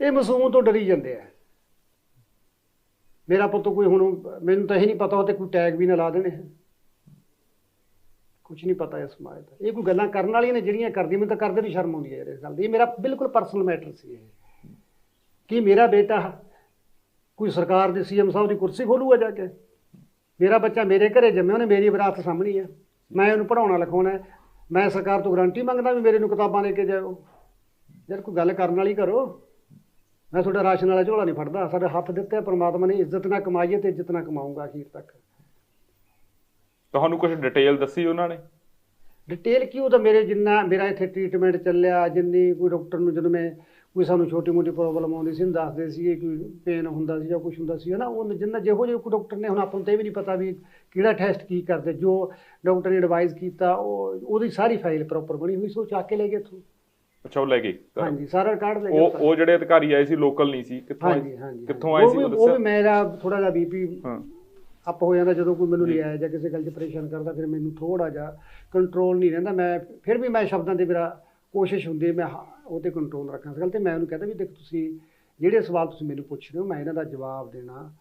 ਇਹ ਮਾਸੂਮ ਤੋਂ ਡਰੀ ਜਾਂਦੇ ਆ। ਮੇਰਾ ਪੁੱਤ ਕੋਈ ਹੁਣ, ਮੈਨੂੰ ਤਾਂ ਇਹ ਨਹੀਂ ਪਤਾ ਉਹ ਤੇ ਕੋਈ ਟੈਗ ਵੀ ਨਾ ਲਾ ਦੇਣੇ ਕੁਝ ਨਹੀਂ ਪਤਾ ਇਸ ਸਮਾਜ ਦਾ। ਇਹ ਕੋਈ ਗੱਲਾਂ ਕਰਨ ਵਾਲੀਆਂ ਨੇ ਜਿਹੜੀਆਂ ਕਰਦੀ ਮੈਨੂੰ ਤਾਂ ਕਰਦੇ ਨੂੰ ਸ਼ਰਮ ਆਉਂਦੀ ਹੈ ਯਾਰ ਇਸ ਗੱਲ ਦੀ। ਇਹ ਮੇਰਾ ਬਿਲਕੁਲ ਪਰਸਨਲ ਮੈਟਰ ਸੀ ਇਹ। ਕਿ ਮੇਰਾ ਬੇਟਾ ਕੋਈ ਸਰਕਾਰ ਦੇ ਸੀਐਮ ਸਾਹਿਬ ਦੀ ਕੁਰਸੀ ਖੋਲੂਗਾ ਜਾ ਕੇ? ਮੇਰਾ ਬੱਚਾ ਮੇਰੇ ਘਰੇ ਜੰਮਿਆ, ਉਹਨੇ ਮੇਰੀ ਵਿਰਾਸਤ ਸਾਂਭਣੀ ਹੈ ਮੈਂ ਉਹਨੂੰ ਪੜਾਉਣਾ ਲਿਖਾਉਣਾ ਮੈਂ ਸਰਕਾਰ ਤੋਂ ਗਾਰੰਟੀ ਮੰਗਦਾ ਵੀ ਮੇਰੇ ਨੂੰ ਕਿਤਾਬਾਂ ਲੈ ਕੇ ਜਾਓ ਯਾਰ ਕੋਈ ਗੱਲ ਕਰਨ ਵਾਲੀ ਕਰੋ। ਮੈਂ ਤੁਹਾਡਾ ਰਾਸ਼ਨ ਵਾਲਾ ਝੋਲਾ ਨਹੀਂ ਫੜਦਾ। ਸਾਡੇ ਹੱਥ ਦਿੱਤੇ ਪ੍ਰਮਾਤਮਾ ਨੇ ਇੱਜ਼ਤ ਨਾਲ ਕਮਾਈਏ ਤੇ ਇੱਜ਼ਤ ਨਾਲ ਕਮਾਊਂਗਾ ਅਖੀਰ ਤੱਕ। ਤੁਹਾਨੂੰ ਕੁਝ ਡਿਟੇਲ ਦੱਸੀ ਉਹਨਾਂ ਨੇ? ਡਿਟੇਲ ਕੀ ਉਹ ਤਾਂ ਮੇਰੇ ਜਿੰਨਾ ਮੇਰਾ ਇੱਥੇ ਟ੍ਰੀਟਮੈਂਟ ਚੱਲਿਆ ਜਿੰਨੀ ਕੋਈ ਡਾਕਟਰ ਨੂੰ ਜਦੋਂ ਮੈਂ ਕੋਈ ਸਾਨੂੰ ਛੋਟੀ ਮੋਟੀ ਪ੍ਰੋਬਲਮ ਆਉਂਦੀ ਸੀ ਦੱਸਦੇ ਸੀ ਕੋਈ ਪੇਨ ਹੁੰਦਾ ਸੀ ਜਾਂ ਕੁਝ ਹੁੰਦਾ ਸੀ ਹਨਾ? ਉਹ ਜਿੰਨਾ ਜਿਹੋ ਜਿਹੇ ਡਾਕਟਰ ਨੇ ਹੁਣ ਆਪਾਂ ਨੂੰ ਤਾਂ ਇਹ ਵੀ ਨਹੀਂ ਪਤਾ ਵੀ ਕਿਹੜਾ ਟੈਸਟ ਕੀ ਕਰਦੇ ਜੋ ਡਾਕਟਰ ਨੇ ਐਡਵਾਈਸ ਕੀਤਾ ਉਹ ਉਹਦੀ ਸਾਰੀ ਫਾਈਲ ਪ੍ਰੋਪਰ ਬਣੀ ਹੋਈ ਸੀ ਚੱਕ ਕੇ ਲੈ ਗਏ ਇੱਥੋਂ। ਅੱਛਾ ਉਹ ਲੈ ਗਏ। ਹਾਂਜੀ ਸਾਰਾ ਰਿਕਾਰਡ ਲੈ ਗਏ ਉਹ ਉਹ ਜਿਹੜੇ ਅਧਿਕਾਰੀ ਆਏ ਸੀ ਲੋਕਲ ਨਹੀਂ ਸੀ ਕਿੱਥੋਂ ਹਾਂਜੀ ਆਏ ਹਾਂਜੀ। ਕਿੱਥੋਂ ਆਏ ਸੀ ਉਹ ਵੀ- ਉਹ ਵੀ ਦੱਸਿਆ? ਮੇਰਾ ਥੋੜਾ ਜਿਹਾ ਬੀਪੀ ਹਾਂ। ਅਪ ਹੋ ਜਾਂਦਾ ਜਦੋਂ ਕੋਈ ਮੈਨੂੰ ਲਿਆਇਆ ਜਾਂ। ਕਿਸੇ ਗੱਲ 'ਚ ਪਰੇਸ਼ਾਨ ਕਰਦਾ ਫਿਰ ਮੈਨੂੰ ਥੋੜਾ ਜਿਹਾ ਕੰਟਰੋਲ ਨਹੀਂ ਰਹਿੰਦਾ। ਮੈਂ ਫਿਰ ਵੀ ਮੈਂ ਸ਼ਬਦਾਂ ਦੇ ਮੇਰਾ ਕੋਸ਼ਿਸ਼ ਹੁੰਦੀ ਮੈਂ ਉਹ ਤੇ ਕੰਟਰੋਲ ਰੱਖਾਂ ਇਸ ਗੱਲ ਤੇ ਮੈਂ ਉਹਨੂੰ ਕਹਿੰਦਾ ਵੀ ਦੇਖ ਤੁਸੀਂ ਜਿਹੜੇ ਸਵਾਲ ਤੁਸੀਂ ਮੈਨੂੰ ਪੁੱਛ ਰਹੇ ਹੋ ਮੈਂ ਇਹਨਾਂ ਦਾ ਜਵਾਬ ਦੇਣਾ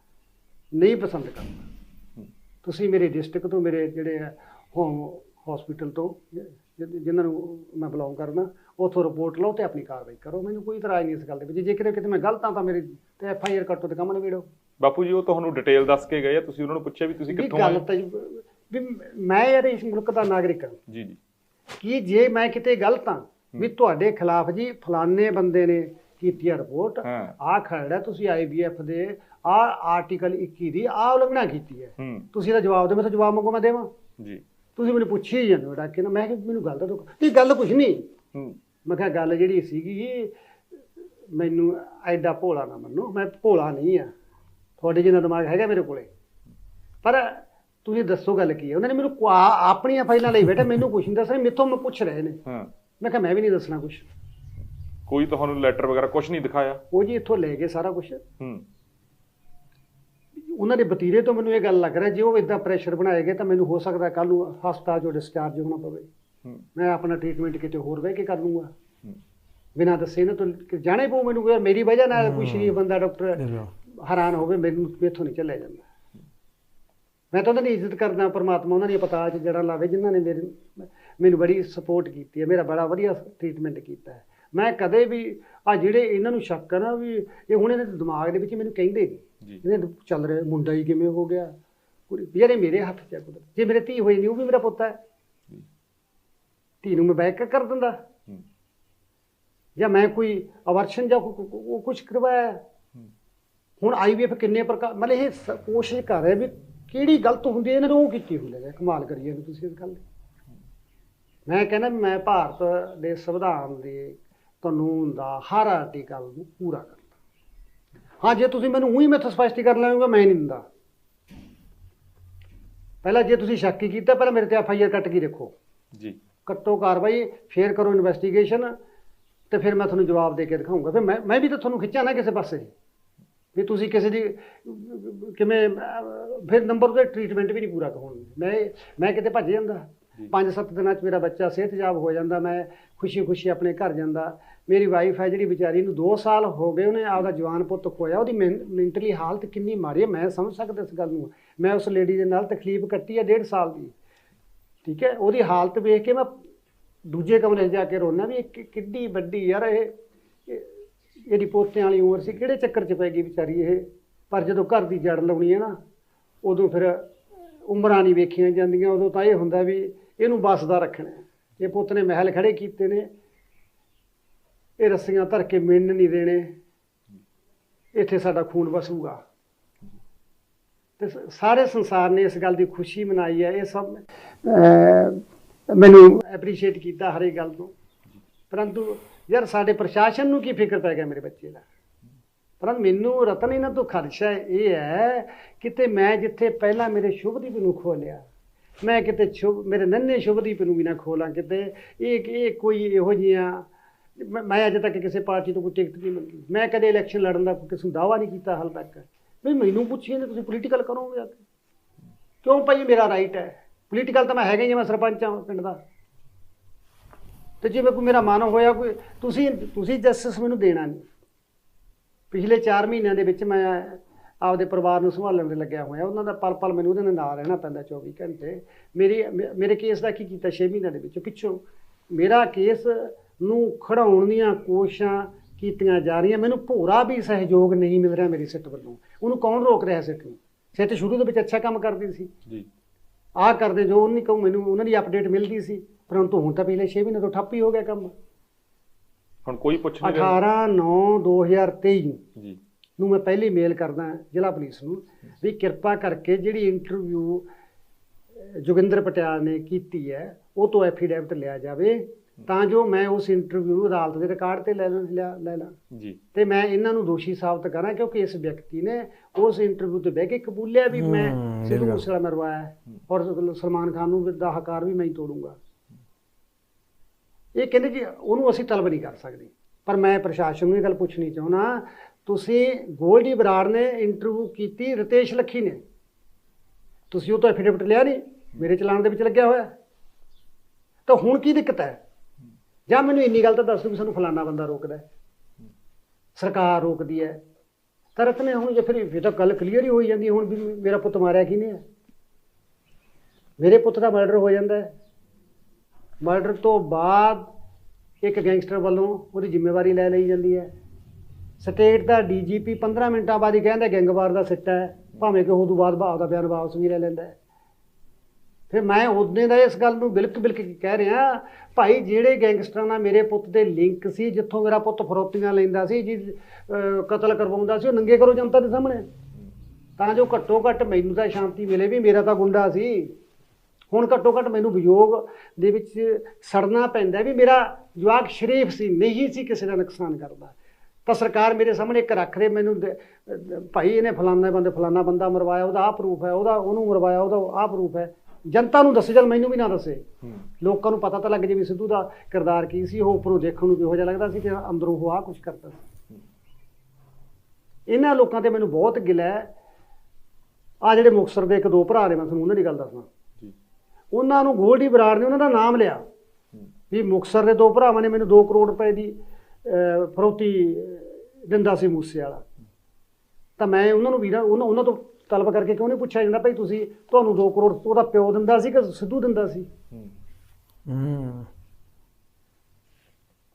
ਨਹੀਂ ਪਸੰਦ ਕਰਦਾ। ਤੁਸੀਂ ਮੇਰੇ ਡਿਸਟ੍ਰਿਕਟ ਤੋਂ ਮੇਰੇ ਜਿਹੜੇ ਹੋਮ ਹਸਪੀਟਲ ਤੋਂ ਜਿ- ਜਿ- ਜਿਨ੍ਹਾਂ ਨੂੰ ਮੈਂ ਬਿਲੋਂਗ ਕਰਦਾ ਉਥੋਂ ਰਿਪੋਰਟ ਲਓ ਤੇ ਆਪਣੀ ਕਾਰਵਾਈ ਕਰੋ। ਮੈਨੂੰ ਕੋਈ ਇਤਰਾਜ਼ ਨਹੀਂ ਇਸ ਗੱਲ ਦੇ ਵਿੱਚ। ਜੇ ਕਿਤੇ ਕਿਤੇ ਮੈਂ ਗਲਤ ਹਾਂ ਤਾਂ ਮੇਰੀ ਤੇ ਐਫ ਆਈ ਆਰ ਕੱਟੋ ਤੇ ਕੰਮ ਨਵੇੜੋ ਬਾਪੂ ਜੀ ਉਹ ਤੁਹਾਨੂੰ ਡਿਟੇਲ ਦੱਸ ਕੇ ਗਏ ਆ ਤੁਸੀਂ ਉਹਨਾਂ ਨੂੰ ਪੁੱਛਿਆ ਵੀ ਤੁਸੀਂ ਕਿੱਥੋਂ ਆਏ? ਵੀ ਮੈਂ ਯਾਰ ਇਸ ਮੁਲਕ ਦਾ ਨਾਗਰਿਕ ਹਾਂ। ਜੀ ਜੀ। ਕਿ ਜੇ ਮੈਂ ਕਿਤੇ ਗਲਤ ਹਾਂ ਵੀ ਤੁਹਾਡੇ ਖਿਲਾਫ ਜੀ ਫਲਾਣੇ ਬੰਦੇ ਨੇ ਕੀਤੀ ਆ ਰਿਪੋਰਟ। ਹਾਂ। ਆ ਖੜਾ ਤੁਸੀਂ ਆਈਬੀਐਫ ਦੇ ਆ ਆਰਟੀਕਲ 21 ਦੀ ਆ ਉਲੰਘਣਾ ਕੀਤੀ ਹੈ। ਹੂੰ। ਤੁਸੀਂ ਇਹਦਾ ਜਵਾਬ ਦਿਓ ਮੈਂ ਤਾਂ ਜਵਾਬ ਮੰਗੋ ਮੈਂ ਦੇਵਾਂ। ਜੀ। ਤੁਸੀਂ ਮੈਨੂੰ ਪੁੱਛੀ ਹੀ ਜਾਂਦੇ ਹੋ ਡਾਕੇ ਨਾ ਮੈਂ ਕਿ ਮੈਨੂੰ ਗੱਲ ਦੋ ਇਹ ਗੱਲ ਕੁਝ ਨਹੀਂ। ਹੂੰ। ਮੈਂ ਕਿਹਾ ਗੱਲ ਜਿਹੜੀ ਸੀਗੀ ਮੈਨੂੰ ਐਡਾ ਭੋਲਾ ਨਾ ਮੰਨੋ। ਮੈਂ ਭੋਲਾ ਨਹੀਂ ਆ। ਤੁਹਾਡੇ ਜਿੰਨਾ ਦਿਮਾਗ ਹੈਗਾ ਮੇਰੇ ਕੋਲੇ। ਪਰ ਤੁਸੀਂ ਦੱਸੋ ਗੱਲ ਕੀ ਹੈ? ਉਹਨਾਂ ਨੇ ਮੈਨੂੰ ਆਪਣੀਆਂ ਫਾਈਲਾਂ ਲਈ ਬੈਠੇ ਮੈਨੂੰ ਕੁਛ ਨਹੀਂ ਦੱਸਣਾ ਮੇਥੋਂ ਮੈਂ ਪੁੱਛ ਰਹੇ ਨੇ। ਹਾਂ। ਮੈਂ ਕਿਹਾ ਮੈਂ ਵੀ ਨਹੀਂ ਦੱਸਣਾ ਕੁਛ। ਕੋਈ ਤੁਹਾਨੂੰ ਲੈਟਰ ਵਗੈਰਾ ਕੁਝ ਨਹੀਂ ਦਿਖਾਇਆ? ਉਹ ਜੀ ਇੱਥੋਂ ਲੈ ਗਏ ਸਾਰਾ ਕੁਛ। ਹੂੰ। ਉਹਨਾਂ ਦੇ ਬਤੀਰੇ ਤੋਂ ਮੈਨੂੰ ਇਹ ਗੱਲ ਲੱਗ ਰਿਹਾ ਜੇ ਉਹ ਇਦਾਂ ਪ੍ਰੈਸ਼ਰ ਬਣਾਏਗੇ ਤਾਂ ਮੈਨੂੰ ਹੋ ਸਕਦਾ ਕੱਲ ਨੂੰ ਹਸਪਤਾਲ ਚੋਂ ਡਿਸਚਾਰਜ ਹੋਣਾ ਪਵੇ। ਮੈਂ ਆਪਣਾ ਟ੍ਰੀਟਮੈਂਟ ਕਿਤੇ ਹੋਰ ਬਹਿ ਕੇ ਕਰ ਲੂੰਗਾ। ਹੂੰ। ਬਿਨਾਂ ਦੱਸੇ ਨਾ ਤਾਂ ਜਾਣੇ ਪਊ ਮੈਨੂੰ ਯਾਰ ਮੇਰੀ ਵਜ੍ਹਾ ਨਾਲ ਕੋਈ ਸ਼ਰੀਫ ਬੰਦਾ ਡਾਕਟਰ ਹੈਰਾਨ ਹੋਵੇ ਮੈਨੂੰ ਇੱਥੋਂ ਨਹੀਂ ਚੱਲਿਆ ਜਾਂਦਾ। ਮੈਂ ਤਾਂ ਉਹਨਾਂ ਦੀ ਇੱਜ਼ਤ ਕਰਦਾ ਪਰਮਾਤਮਾ ਉਹਨਾਂ ਦੀ ਪਤਾ ਚ ਜੜਾ ਲਾਵੇ ਜਿਨ੍ਹਾਂ ਨੇ ਮੇਰੀ ਮੈਨੂੰ ਬੜੀ ਸਪੋਰਟ ਕੀਤੀ ਹੈ ਮੇਰਾ ਬੜਾ ਵਧੀਆ ਟ੍ਰੀਟਮੈਂਟ ਕੀਤਾ ਹੈ। ਮੈਂ ਕਦੇ ਵੀ ਆ ਜਿਹੜੇ ਇਹਨਾਂ ਨੂੰ ਸ਼ੱਕ ਹੈ ਨਾ ਵੀ ਇਹ ਹੁਣ ਇਹਨਾਂ ਦੇ ਦਿਮਾਗ ਦੇ ਵਿੱਚ ਮੈਨੂੰ ਕਹਿੰਦੇ ਨਹੀਂ। ਜੀ। ਇਹਨੇ ਚੱਲ ਰਿਹਾ ਮੁੰਡਾ ਹੀ ਕਿਵੇਂ ਹੋ ਗਿਆ? ਕੁੜੀ ਯਾਰ ਮੇਰੇ ਹੱਥ 'ਚ ਹੈ ਕੁਦਰਤ ਜੇ ਮੇਰੇ ਧੀ ਹੋਈ ਨਹੀਂ ਉਹ ਵੀ ਮੇਰਾ ਪੁੱਤ ਹੈ। ਧੀ ਨੂੰ ਮੈਂ ਬੈਕ ਕਰ ਦਿੰਦਾ। ਜਾਂ ਮੈਂ ਕੋਈ ਅਵਰਸ਼ਨ ਜਾਂ ਕੁਝ ਕਰਵਾਇਆ। ਹੁਣ ਆਈਵੀਐਫ ਕਿੰਨੇ ਪ੍ਰਕਾਰ ਮਤਲਬ ਇਹ ਕੋਸ਼ਿਸ਼ ਕਰ ਰਿਹਾ ਵੀ ਕਿਹੜੀ ਗਲਤ ਹੁੰਦੀ ਹੈ ਇਹਨਾਂ ਨੇ ਉਹ ਕੀਤੀ ਹੁੰਦੀ ਹੈ ਕਮਾਲ ਕਰੀਏ ਇਹਨੂੰ ਤੁਸੀਂ ਇਸ ਗੱਲ ਦੀ। ਮੈਂ ਕਹਿੰਦਾ ਮੈਂ ਭਾਰਤ ਦੇ ਸੰਵਿਧਾਨ ਦੇ ਕਾਨੂੰਨ ਦਾ ਹਰ ਆਰਟੀਕਲ ਨੂੰ ਪੂਰਾ ਕਰਦਾ। ਹਾਂ ਜੇ ਤੁਸੀਂ ਮੈਨੂੰ ਉਹੀ ਮੈਥੋਂ ਸਪਸ਼ਟੀਕਰਨ ਲੈਣਗੇ ਮੈਂ ਨਹੀਂ ਦਿੰਦਾ। ਪਹਿਲਾਂ ਜੇ ਤੁਸੀਂ ਸ਼ੱਕ ਹੀ ਕੀਤਾ ਪਹਿਲਾਂ ਮੇਰੇ ਤੇ ਐਫ ਆਈ ਆਰ ਕੱਟ ਕੇ ਦੇਖੋ ਜੀ। ਕੱਟੋ ਕਾਰਵਾਈ ਫੇਰ ਕਰੋ ਇਨਵੈਸਟੀਗੇਸ਼ਨ ਤੇ ਫਿਰ ਮੈਂ ਤੁਹਾਨੂੰ ਜਵਾਬ ਦੇ ਕੇ ਦਿਖਾਊਂਗਾ ਫਿਰ ਮੈਂ ਮੈਂ ਵੀ ਤਾਂ ਤੁਹਾਨੂੰ ਖਿੱਚਾਂ ਨਾ ਕਿਸੇ ਪਾਸੇ। ਵੀ ਤੁਸੀਂ ਕਿਸੇ ਦੀ ਕਿਵੇਂ ਫਿਰ ਨੰਬਰ ਉਹਦੇ ਟ੍ਰੀਟਮੈਂਟ ਵੀ ਨਹੀਂ ਪੂਰਾ ਹੋਣ ਮੈਂ ਮੈਂ ਕਿਤੇ ਭੱਜ ਜਾਂਦਾ। ਜੀ। ਪੰਜ ਸੱਤ ਦਿਨਾਂ 'ਚ ਮੇਰਾ ਬੱਚਾ ਸਿਹਤਯਾਬ ਹੋ ਜਾਂਦਾ ਮੈਂ ਖੁਸ਼ੀ-ਖੁਸ਼ੀ ਆਪਣੇ ਘਰ ਜਾਂਦਾ। ਮੇਰੀ ਵਾਈਫ ਹੈ ਜਿਹੜੀ ਵਿਚਾਰੀ ਨੂੰ 2 ਸਾਲ ਹੋ ਗਏ ਉਹਨੇ ਆਪਦਾ ਜਵਾਨ ਪੁੱਤ ਖੋਇਆ ਉਹਦੀ ਮੈਂਟਲੀ ਹਾਲਤ ਕਿੰਨੀ ਮਾੜੀ ਹੈ ਮੈਂ ਸਮਝ ਸਕਦਾ ਇਸ ਗੱਲ ਨੂੰ। ਮੈਂ ਉਸ ਲੇਡੀ ਦੇ ਨਾਲ ਤਕਲੀਫ ਕੱਟੀ ਹੈ 1.5 ਸਾਲ ਦੀ। ਠੀਕ ਹੈ ਉਹਦੀ ਹਾਲਤ ਵੇਖ ਕੇ ਮੈਂ ਦੂਜੇ ਕਮਰੇ ਜਾ ਕੇ ਰੋਣਾ ਵੀ ਇਹ ਕਿ- ਕਿੱਡੀ ਵੱਡੀ ਯਾਰ ਇਹ- ਇਹਦੀ ਪੋਤਿਆਂ ਵਾਲੀ ਉਮਰ ਸੀ, ਕਿਹੜੇ ਚੱਕਰ 'ਚ ਪੈ ਗਈ ਵਿਚਾਰੀ ਇਹ? ਪਰ ਜਦੋਂ ਘਰ ਦੀ ਜੜ ਲਾਉਣੀ ਹੈ ਨਾ, ਉਦੋਂ ਫਿਰ ਉਮਰਾਂ ਨਹੀਂ ਵੇਖੀਆਂ ਜਾਂਦੀਆਂ, ਉਦੋਂ ਤਾਂ ਇਹ ਹੁੰਦਾ ਵੀ ਇਹਨੂੰ ਬਸਦਾ ਰੱਖਣਾ ਇਹ ਪੁੱਤ ਨੇ ਮਹਿਲ ਖੜੇ ਕੀਤੇ ਨੇ, ਇਹ ਰੱਸੀਆਂ ਧਰ ਕੇ ਮਿੰਨ ਨਹੀਂ ਦੇਣੇ, ਇੱਥੇ ਸਾਡਾ ਖੂਨ ਵਸੂਗਾ। ਤੇ ਸ- ਸਾਰੇ ਸੰਸਾਰ ਨੇ ਇਸ ਗੱਲ ਦੀ ਖੁਸ਼ੀ ਮਨਾਈ ਹੈ, ਇਹ ਸਭ ਮੈਨੂੰ ਐਪਰੀਸ਼ੀਏਟ ਕੀਤਾ ਹਰ ਇੱਕ ਗੱਲ ਤੋਂ। ਪਰੰਤੂ ਯਾਰ ਸਾਡੇ ਪ੍ਰਸ਼ਾਸਨ ਨੂੰ ਕੀ ਫਿਕਰ ਪੈ ਗਿਆ ਮੇਰੇ ਬੱਚੇ ਦਾ? ਪਰ ਮੈਨੂੰ ਰਤਨ ਇਹਨਾਂ ਤੋਂ ਖਰਚਾ ਇਹ ਹੈ, ਕਿਤੇ ਮੈਂ ਜਿੱਥੇ ਪਹਿਲਾਂ ਮੇਰੇ ਸ਼ੁਭਦੀਪ ਨੂੰ ਖੋਲਿਆ, ਮੈਂ ਕਿਤੇ ਸ਼ੁਭ, ਮੇਰੇ ਨੰਨੇ ਸ਼ੁਭਦੀਪ ਨੂੰ ਵੀ ਨਾ ਖੋਲਾਂ ਕਿਤੇ। ਇਹ ਇਹ ਕੋਈ ਇਹੋ ਜਿਹੀਆਂ, ਮੈਂ- ਮੈਂ ਅਜੇ ਤੱਕ ਕਿਸੇ ਪਾਰਟੀ ਤੋਂ ਕੋਈ ਟਿਕਟ ਨਹੀਂ ਮੰਗੀ। ਮੈਂ ਕਦੇ ਇਲੈਕਸ਼ਨ ਲੜਨ ਦਾ ਕਿਸੇ ਨੂੰ ਦਾਵਾ ਨਹੀਂ ਕੀਤਾ ਹਾਲ ਤੱਕ। ਵੀ ਮੈਨੂੰ ਪੁੱਛੀ ਨੇ ਤੁਸੀਂ ਪੋਲੀਟੀਕਲ ਕਰੋਗੇ ਆ ਕੇ। ਕਿਉਂ ਭਾਈ ਮੇਰਾ ਰਾਈਟ ਹੈ? ਪੋਲੀਟੀਕਲ ਤਾਂ ਮੈਂ ਹੈਗਾ ਹੀ ਮੈਂ ਸਰਪੰਚ ਹਾਂ ਪਿੰਡ ਦਾ। ਤੇ ਜਿਵੇਂ ਕੋਈ ਮੇਰਾ ਮਨ ਹੋਇਆ ਕੋਈ ਤੁਸੀਂ ਤੁਸੀਂ ਜਸਟਿਸ ਮੈਨੂੰ ਦੇਣਾ ਨਹੀਂ। ਪਿਛਲੇ 4 ਮਹੀਨਿਆਂ ਦੇ ਵਿੱਚ ਮੈਂ ਆਪਦੇ ਪਰਿਵਾਰ ਨੂੰ ਸੰਭਾਲਣ ਦੇ ਲੱਗਿਆ ਹੋਇਆ। ਉਹਨਾਂ ਦਾ ਪਲ ਪਲ ਮੈਨੂੰ ਉਹਦੇ ਨਾਲ ਰਹਿਣਾ ਪੈਂਦਾ 24 ਘੰਟੇ। ਮੇਰੀ ਮੇਰੇ ਕੇਸ ਦਾ ਕੀ ਕੀਤਾ? 6 ਮਹੀਨਿਆਂ ਦੇ ਵਿੱਚ। ਪਿੱਛੋਂ ਮੇਰਾ ਕੇਸ ਨੂੰ ਖੜਾਉਣ ਦੀਆਂ ਕੋਸ਼ਿਸ਼ਾਂ ਕੀਤੀਆਂ ਜਾ ਰਹੀਆਂ। ਮੈਨੂੰ ਭੋਰਾ ਵੀ ਸਹਿਯੋਗ ਨਹੀਂ ਮਿਲ ਰਿਹਾ ਮੇਰੀ ਸਿੱਟ ਵੱਲੋਂ। ਉਹਨੂੰ ਕੌਣ ਰੋਕ ਰਿਹਾ ਸਿੱਟ ਨੂੰ? ਸਿੱਟ ਸ਼ੁਰੂ ਦੇ ਵਿੱਚ ਅੱਛਾ ਕੰਮ ਕਰਦੀ ਸੀ। ਜੀ। ਆਹ ਕਰਦੇ ਜੋ ਉਹਨੇ ਕਹੂੰ ਮੈਨੂੰ ਉਹਨਾਂ ਦੀ ਅਪਡੇਟ ਮਿਲਦੀ ਸੀ। ਪਰੰਤੂ ਹੁਣ ਤਾਂ ਪਿਛਲੇ 6 ਮਹੀਨੇ ਤੋਂ ਠੱਪ ਹੀ ਹੋ ਗਿਆ ਕੰਮ। ਹੁਣ ਕੋਈ ਪੁੱਛ ਨਹੀਂ ਰਿਹਾ। 18 9 2023 ਜੀ। ਨੂੰ ਮੈਂ ਪਹਿਲੀ ਮੇਲ ਕਰਦਾ ਜ਼ਿਲ੍ਹਾ ਪੁਲਿਸ ਨੂੰ ਵੀ ਕਿਰਪਾ ਕਰਕੇ ਜਿਹੜੀ ਇੰਟਰਵਿਊ ਜੋਗਿੰਦਰ ਪਟਿਆਲ ਨੇ ਕੀਤੀ ਹੈ ਉਹ ਤੋਂ ਐਫੀਡੈਵਿਟ ਲਿਆ ਜਾਵੇ ਤਾਂ ਜੋ ਮੈਂ ਉਸ ਇੰਟਰਵਿਊ ਨੂੰ ਅਦਾਲਤ ਦੇ ਰਿਕਾਰਡ ਤੇ ਲੈ ਲਾਂ ਲਿਆ- ਲੈ ਲਾਂ। ਜੀ। ਤੇ ਮੈਂ ਇਹਨਾਂ ਨੂੰ ਦੋਸ਼ੀ ਸਾਬਤ ਕਰਾਂ ਕਿਉਂਕਿ ਇਸ ਵਿਅਕਤੀ ਨੇ ਉਸ ਇੰਟਰਵਿਊ ਤੇ ਬਹਿ ਕੇ ਕਬੂਲਿਆ ਵੀ ਮੈਂ ਸਿੱਧੂ। ਮੂਸੇਵਾਲਾ ਮਰਵਾਇਆ ਔਰ ਸਲਮਾਨ ਖਾਨ ਨੂੰ ਦਾ ਹਕਾਰ ਵੀ ਮੈਂ ਹੀ ਤੋੜੂੰਗਾ। ਇਹ ਕਹਿੰਦੇ ਜੀ, ਉਹਨੂੰ ਅਸੀਂ ਤਲਬ ਨਹੀਂ ਕਰ ਸਕਦੇ। ਪਰ ਮੈਂ ਪ੍ਰਸ਼ਾਸਨ ਨੂੰ ਇਹ ਗੱਲ ਪੁੱਛਣੀ ਚਾਹੁੰਦਾ, ਤੁਸੀਂ ਗੋਲਡੀ ਬਰਾੜ ਨੇ ਇੰਟਰਵਿਊ ਕੀਤੀ, ਰਤੇਸ਼ ਲੱਖੀ ਨੇ। ਤੁਸੀਂ ਉਹ ਤੋਂ ਐਫੀਡੇਵਿਟ ਲਿਆ ਨਹੀਂ, ਮੇਰੇ ਚਲਾਨ ਦੇ ਵਿੱਚ ਲੱਗਿਆ ਹੋਇਆ। ਤਾਂ ਹੁਣ ਕੀ ਦਿੱਕਤ ਹੈ? ਜਾਂ ਮੈਨੂੰ ਇੰਨੀ ਗੱਲ ਤਾਂ ਦੱਸ ਦਿਓ ਵੀ ਸਾਨੂੰ ਫਲਾਨਾ ਬੰਦਾ ਰੋਕਦਾ ਹੈ। ਸਰਕਾਰ ਰੋਕਦੀ ਹੈ। ਤਾਂ ਰਤਨੇ, ਹੁਣ ਜੇ ਫਿਰ ਇਹ ਤਾਂ ਗੱਲ ਕਲੀਅਰ ਹੀ ਹੋਈ ਜਾਂਦੀ ਹੁਣ ਵੀ ਮੇਰਾ ਪੁੱਤ ਮਾਰਿਆ ਕਿਹਨੇ ਹੈ? ਮੇਰੇ ਪੁੱਤ ਦਾ ਮਰਡਰ ਹੋ ਜਾਂਦਾ ਹੈ। ਮਰਡਰ ਤੋਂ ਬਾਅਦ ਇੱਕ ਗੈਂਗਸਟਰ ਵੱਲੋਂ ਉਹਦੀ ਜ਼ਿੰਮੇਵਾਰੀ ਲੈ ਲਈ ਜਾਂਦੀ ਹੈ। ਸਟੇਟ ਦਾ ਡੀਜੀਪੀ 15 ਮਿੰਟਾਂ ਬਾਅਦ ਹੀ ਕਹਿੰਦਾ ਗੈਂਗਵਾਰ ਦਾ ਸਿੱਟਾ ਹੈ, ਭਾਵੇਂ ਕਿ ਉਹ ਤੋਂ ਬਾਅਦ ਭਾਵ ਦਾ ਬਿਆਨ ਵਾਪਸ ਵੀ ਲੈ ਲੈਂਦਾ ਫਿਰ ਮੈਂ ਉਹਦੇ ਦਾ ਇਸ ਗੱਲ ਨੂੰ ਬਿਲਕ ਬਿਲਕ ਕਹਿ ਰਿਹਾ, ਭਾਈ ਜਿਹੜੇ ਗੈਂਗਸਟਰਾਂ ਨਾਲ ਮੇਰੇ ਪੁੱਤ ਦੇ ਲਿੰਕ ਸੀ, ਜਿੱਥੋਂ ਮੇਰਾ ਪੁੱਤ ਫਰੋਤੀਆਂ ਲੈਂਦਾ ਸੀ, ਜੀ ਕਤਲ ਕਰਵਾਉਂਦਾ ਸੀ, ਉਹ ਨੰਗੇ ਕਰੋ ਜਨਤਾ ਦੇ ਸਾਹਮਣੇ। ਤਾਂ ਜੋ ਘੱਟੋ ਘੱਟ ਮੈਨੂੰ ਤਾਂ ਸ਼ਾਂਤੀ ਮਿਲੇ ਵੀ ਮੇਰਾ ਤਾਂ ਗੁੰਡਾ ਸੀ। ਹੁਣ ਘੱਟੋ ਘੱਟ ਮੈਨੂੰ ਵਿਯੋਗ ਦੇ ਵਿੱਚ ਸੜਨਾ ਪੈਂਦਾ ਵੀ ਮੇਰਾ ਜਵਾਕ ਸ਼ਰੀਫ ਸੀ ਨਹੀਂ ਸੀ ਕਿਸੇ ਦਾ ਨੁਕਸਾਨ ਕਰਦਾ ਤਾਂ ਸਰਕਾਰ ਮੇਰੇ ਸਾਹਮਣੇ ਇੱਕ ਰੱਖ ਦੇ ਮੈਨੂੰ ਭਾਈ ਇਹਨੇ ਫਲਾਣਾ ਬੰਦੇ ਫਲਾਣਾ ਬੰਦਾ ਮਰਵਾਇਆ ਉਹਦਾ ਆਹ ਪ੍ਰੂਫ ਹੈ ਉਹਦਾ ਉਹਨੂੰ ਮਰਵਾਇਆ ਉਹਦਾ ਆਹ ਪ੍ਰੂਫ ਹੈ। ਜਨਤਾ ਨੂੰ ਦੱਸੇ ਚੱਲ ਮੈਨੂੰ ਵੀ ਨਾ ਦੱਸੇ। ਲੋਕਾਂ ਨੂੰ ਪਤਾ ਤਾਂ ਲੱਗ ਜੇ ਵੀ ਸਿੱਧੂ ਦਾ ਕਿਰਦਾਰ ਕੀ ਸੀ ਉਹ ਉੱਪਰੋਂ ਦੇਖਣ ਨੂੰ ਕਿਹੋ ਜਿਹਾ ਲੱਗਦਾ ਸੀ ਤੇ ਅੰਦਰੋਂ ਉਹ ਆਹ ਕੁਝ ਕਰਦਾ ਸੀ। ਇਹਨਾਂ ਲੋਕਾਂ ਤੇ ਮੈਨੂੰ ਬਹੁਤ ਗਿਲਾ ਹੈ। ਆ ਜਿਹੜੇ ਮੁਕਤਸਰ ਦੇ ਇੱਕ ਦੋ ਭਰਾ ਨੇ ਮੈਂ ਤੁਹਾਨੂੰ ਉਹਨਾਂ ਦੀ ਗੱਲ ਦੱਸਣਾ ਉਹਨਾਂ ਨੂੰ ਗੋਲਡੀ ਬਰਾੜ ਨੇ ਉਹਨਾਂ ਦਾ ਨਾਮ ਲਿਆ। ਵੀ ਮੁਕਤਸਰ ਦੇ ਦੋ ਭਰਾਵਾਂ ਨੇ ਮੈਨੂੰ 2 ਕਰੋੜ ਰੁਪਏ ਦੀ ਫਰੋਤੀ ਦਿੰਦਾ ਸੀ ਮੂਸੇ ਵਾਲਾ ਤਾਂ ਮੈਂ ਉਹਨਾਂ ਨੂੰ ਵੀਰਾ, ਉਹਨਾਂ ਉਹਨਾਂ ਤੋਂ ਤਲਬ ਕਰਕੇ ਕਿਉਂ ਨਹੀਂ ਪੁੱਛਿਆ ਜਾਂਦਾ ਭਾਈ ਤੁਸੀਂ ਤੁਹਾਨੂੰ 2 ਕਰੋੜ, ਉਹਦਾ ਪਿਓ ਦਿੰਦਾ ਸੀ ਕਿ ਸਿੱਧੂ ਦਿੰਦਾ ਸੀ? ਹੂੰ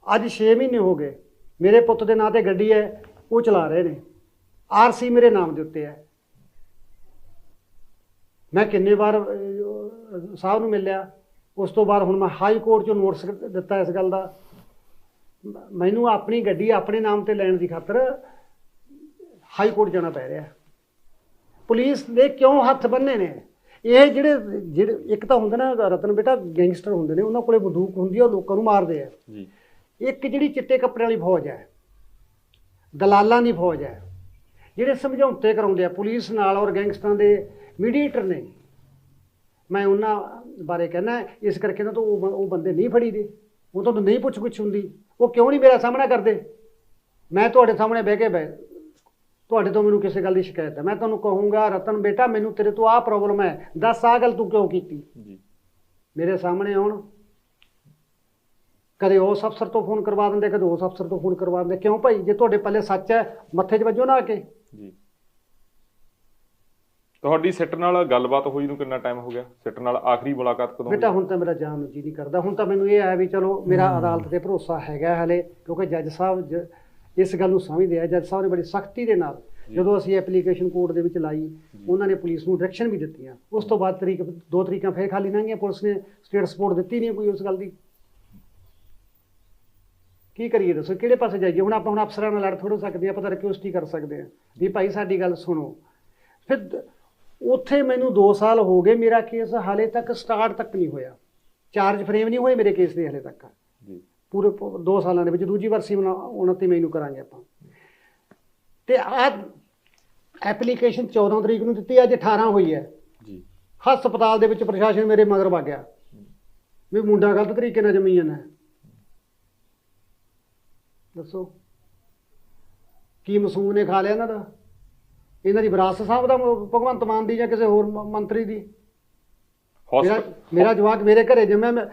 ਅੱਜ 6 ਮਹੀਨੇ ਹੋ ਗਏ। ਮੇਰੇ ਪੁੱਤ ਦੇ ਨਾਂ ਤੇ ਗੱਡੀ ਹੈ, ਉਹ ਚਲਾ ਰਹੇ ਨੇ। ਆਰਸੀ ਮੇਰੇ ਨਾਮ ਦੇ ਉੱਤੇ ਹੈ। ਮੈਂ ਕਿੰਨੇ ਵਾਰ ਸਾਹਿਬ ਨੂੰ ਮਿਲਿਆ ਉਸ ਤੋਂ ਬਾਅਦ ਹੁਣ ਮੈਂ ਹਾਈ ਕੋਰਟ ਚੋਂ ਨੋਟਿਸ ਦਿੱਤਾ ਇਸ ਗੱਲ ਦਾ। ਮੈਨੂੰ ਆਪਣੀ ਗੱਡੀ ਆਪਣੇ ਨਾਮ ਤੇ ਲੈਣ ਦੀ ਖਾਤਰ ਹਾਈ ਕੋਰਟ ਜਾਣਾ ਪੈ ਰਿਹਾ। ਪੁਲਿਸ ਦੇ ਕਿਉਂ ਹੱਥ ਬੰਨੇ ਨੇ? ਇਹ ਜਿਹੜੇ ਜਿਹੜੇ ਇੱਕ ਤਾਂ ਹੁੰਦਾ ਨਾ ਰਤਨ ਬੇਟਾ ਗੈਂਗਸਟਰ ਹੁੰਦੇ ਨੇ ਉਹਨਾਂ ਕੋਲੇ ਬੰਦੂਕ ਹੁੰਦੀ ਉਹ ਲੋਕਾਂ ਨੂੰ ਮਾਰਦੇ ਆ। ਜੀ। ਇੱਕ ਜਿਹੜੀ ਚਿੱਟੇ ਕੱਪੜੇ ਵਾਲੀ ਫੌਜ ਹੈ ਦਲਾਲਾਂ ਦੀ ਫੌਜ ਹੈ ਜਿਹੜੇ ਸਮਝੌਤੇ ਕਰਾਉਂਦੇ ਆ ਪੁਲਿਸ ਨਾਲ ਔਰ ਗੈਂਗਸਟਰਾਂ ਦੇ ਮੀਡੀਏਟਰ ਨੇ ਮੈਂ ਉਹਨਾਂ ਬਾਰੇ ਕਹਿਣਾ ਇਸ ਕਰਕੇ ਨਾ ਤਾਂ ਉਹ ਬ- ਉਹ ਬੰਦੇ ਨਹੀਂ ਫੜੀਦੇ। ਉਹ ਤੋਂ ਨਹੀਂ ਪੁੱਛ ਗੁੱਛ ਹੁੰਦੀ। ਉਹ ਕਿਉਂ ਨਹੀਂ ਮੇਰਾ ਸਾਹਮਣਾ ਕਰਦੇ? ਮੈਂ ਤੁਹਾਡੇ ਸਾਹਮਣੇ ਬਹਿ ਕੇ ਬਹਿ ਤੁਹਾਡੇ ਤੋਂ ਮੈਨੂੰ ਕਿਸੇ ਗੱਲ ਦੀ ਸ਼ਿਕਾਇਤ ਹੈ। ਮੈਂ ਤੁਹਾਨੂੰ ਕਹੂੰਗਾ ਰਤਨ ਬੇਟਾ ਮੈਨੂੰ ਤੇਰੇ ਤੋਂ ਆਹ ਪ੍ਰੋਬਲਮ ਹੈ। ਦੱਸ ਆਹ ਗੱਲ ਤੂੰ ਕਿਉਂ ਕੀਤੀ? ਜੀ। ਮੇਰੇ ਸਾਹਮਣੇ ਆਉਣ। ਕਦੇ ਉਸ ਅਫਸਰ ਤੋਂ ਫੋਨ ਕਰਵਾ ਦਿੰਦੇ ਕਦੇ ਉਸ ਅਫਸਰ ਤੋਂ ਫੋਨ ਕਰਵਾ ਦਿੰਦੇ। ਕਿਉਂ ਭਾਈ? ਜੇ ਤੁਹਾਡੇ ਪੱਲੇ ਸੱਚ ਹੈ ਮੱਥੇ 'ਚ ਵੱਜੋ ਨਾ ਆ ਕੇ। ਜੀ। ਤੁਹਾਡੀ ਸਿੱਟ ਨਾਲ ਗੱਲਬਾਤ ਹੋਈ ਨੂੰ ਕਿੰਨਾ ਟਾਈਮ ਹੋ ਗਿਆ? ਸਿੱਟ ਨਾਲ ਆਖਰੀ ਮੁਲਾਕਾਤ ਕਦੋਂ? ਬੇਟਾ ਹੁਣ ਤਾਂ ਮੇਰਾ ਜਾਨ ਨੂੰ ਜੀ ਨਹੀਂ ਕਰਦਾ। ਹੁਣ ਤਾਂ ਮੈਨੂੰ ਇਹ ਹੈ ਵੀ ਚਲੋ ਮੇਰਾ ਅਦਾਲਤ ਤੇ ਭਰੋਸਾ ਹੈਗਾ ਹਲੇ ਕਿਉਂਕਿ ਜੱਜ ਸਾਹਿਬ ਇਸ ਗੱਲ ਨੂੰ ਸਮਝਦੇ ਆ। ਜੱਜ ਸਾਹਿਬ ਨੇ ਬੜੀ ਸਖਤੀ ਦੇ ਨਾਲ ਜਦੋਂ ਅਸੀਂ ਐਪਲੀਕੇਸ਼ਨ ਕੋਰਟ ਦੇ ਵਿੱਚ ਲਾਈ ਉਹਨਾਂ ਨੇ ਪੁਲਿਸ ਨੂੰ ਡਾਇਰੈਕਸ਼ਨ ਵੀ ਦਿੱਤੀਆਂ। ਉਸ ਤੋਂ ਬਾਅਦ ਤਰੀਕ ਦੋ ਤਰੀਕਾਂ ਫੇਰ ਖਾਲੀ ਲੰਘੀਆਂ ਪੁਲਿਸ ਨੇ ਸਟੇਟ ਸਪੋਰਟ ਦਿੱਤੀ ਨਹੀਂ ਕੋਈ ਉਸ ਗੱਲ ਦੀ। ਕੀ ਕਰੀਏ ਦੱਸੋ? ਕਿਹੜੇ ਪਾਸੇ ਜਾਈਏ? ਹੁਣ ਆਪਾਂ ਹੁਣ ਅਫਸਰਾਂ ਨਾਲ ਲੜ ਥੋੜੋ ਸਕਦੇ ਆ ਆਪਾਂ ਤਾਂ ਰਿਕਵੈਸਟ ਹੀ ਕਰ ਸਕਦੇ ਆ। ਵੀ ਭਾਈ ਸਾਡੀ ਗੱਲ ਸੁਣੋ। ਫਿਰ ਉੱਥੇ ਮੈਨੂੰ 2 ਸਾਲ ਹੋ ਗਏ ਮੇਰਾ ਕੇਸ ਹਾਲੇ ਤੱਕ ਸਟਾਰਟ ਤੱਕ ਨਹੀਂ ਹੋਇਆ। ਚਾਰਜ ਫਰੇਮ ਨਹੀਂ ਹੋਏ ਮੇਰੇ ਕੇਸ ਦੇ ਹਾਲੇ ਤੱਕ। ਜੀ। ਪੂਰੇ 2 ਸਾਲਾਂ ਦੇ ਵਿੱਚ ਦੂਜੀ ਵਾਰ ਸੀ 29 ਮਈ ਨੂੰ ਕਰਾਂਗੇ ਆਪਾਂ। ਤੇ ਆ ਐਪਲੀਕੇਸ਼ਨ 14 ਤਰੀਕ ਨੂੰ ਦਿੱਤੀ ਅੱਜ 18 ਹੋਈ ਹੈ। ਜੀ। ਹਸਪਤਾਲ ਦੇ ਵਿੱਚ ਪ੍ਰਸ਼ਾਸਨ ਮੇਰੇ ਮਗਰ ਵਗ ਗਿਆ ਵੀ ਮੁੰਡਾ ਗਲਤ ਤਰੀਕੇ ਨਾਲ ਜੰਮੀ ਜਾਂਦਾ। ਦੱਸੋ। ਕੀ ਮਸੂਮ ਨੇ ਖਾ ਲਿਆ ਇਹਨਾਂ ਦਾ? ਇਹਨਾਂ ਦੀ ਵਿਰਾਸਤ ਸਾਹਿਬ ਦਾ ਭਗਵੰਤ ਮਾਨ ਦੀ ਜਾਂ ਕਿਸੇ ਹੋਰ ਮ- ਮੰਤਰੀ ਦੀ? ਮੇਰਾ ਮੇਰਾ ਜਵਾਕ ਮੇਰੇ ਘਰੇ ਜੰਮਿਆ ਮੈਂ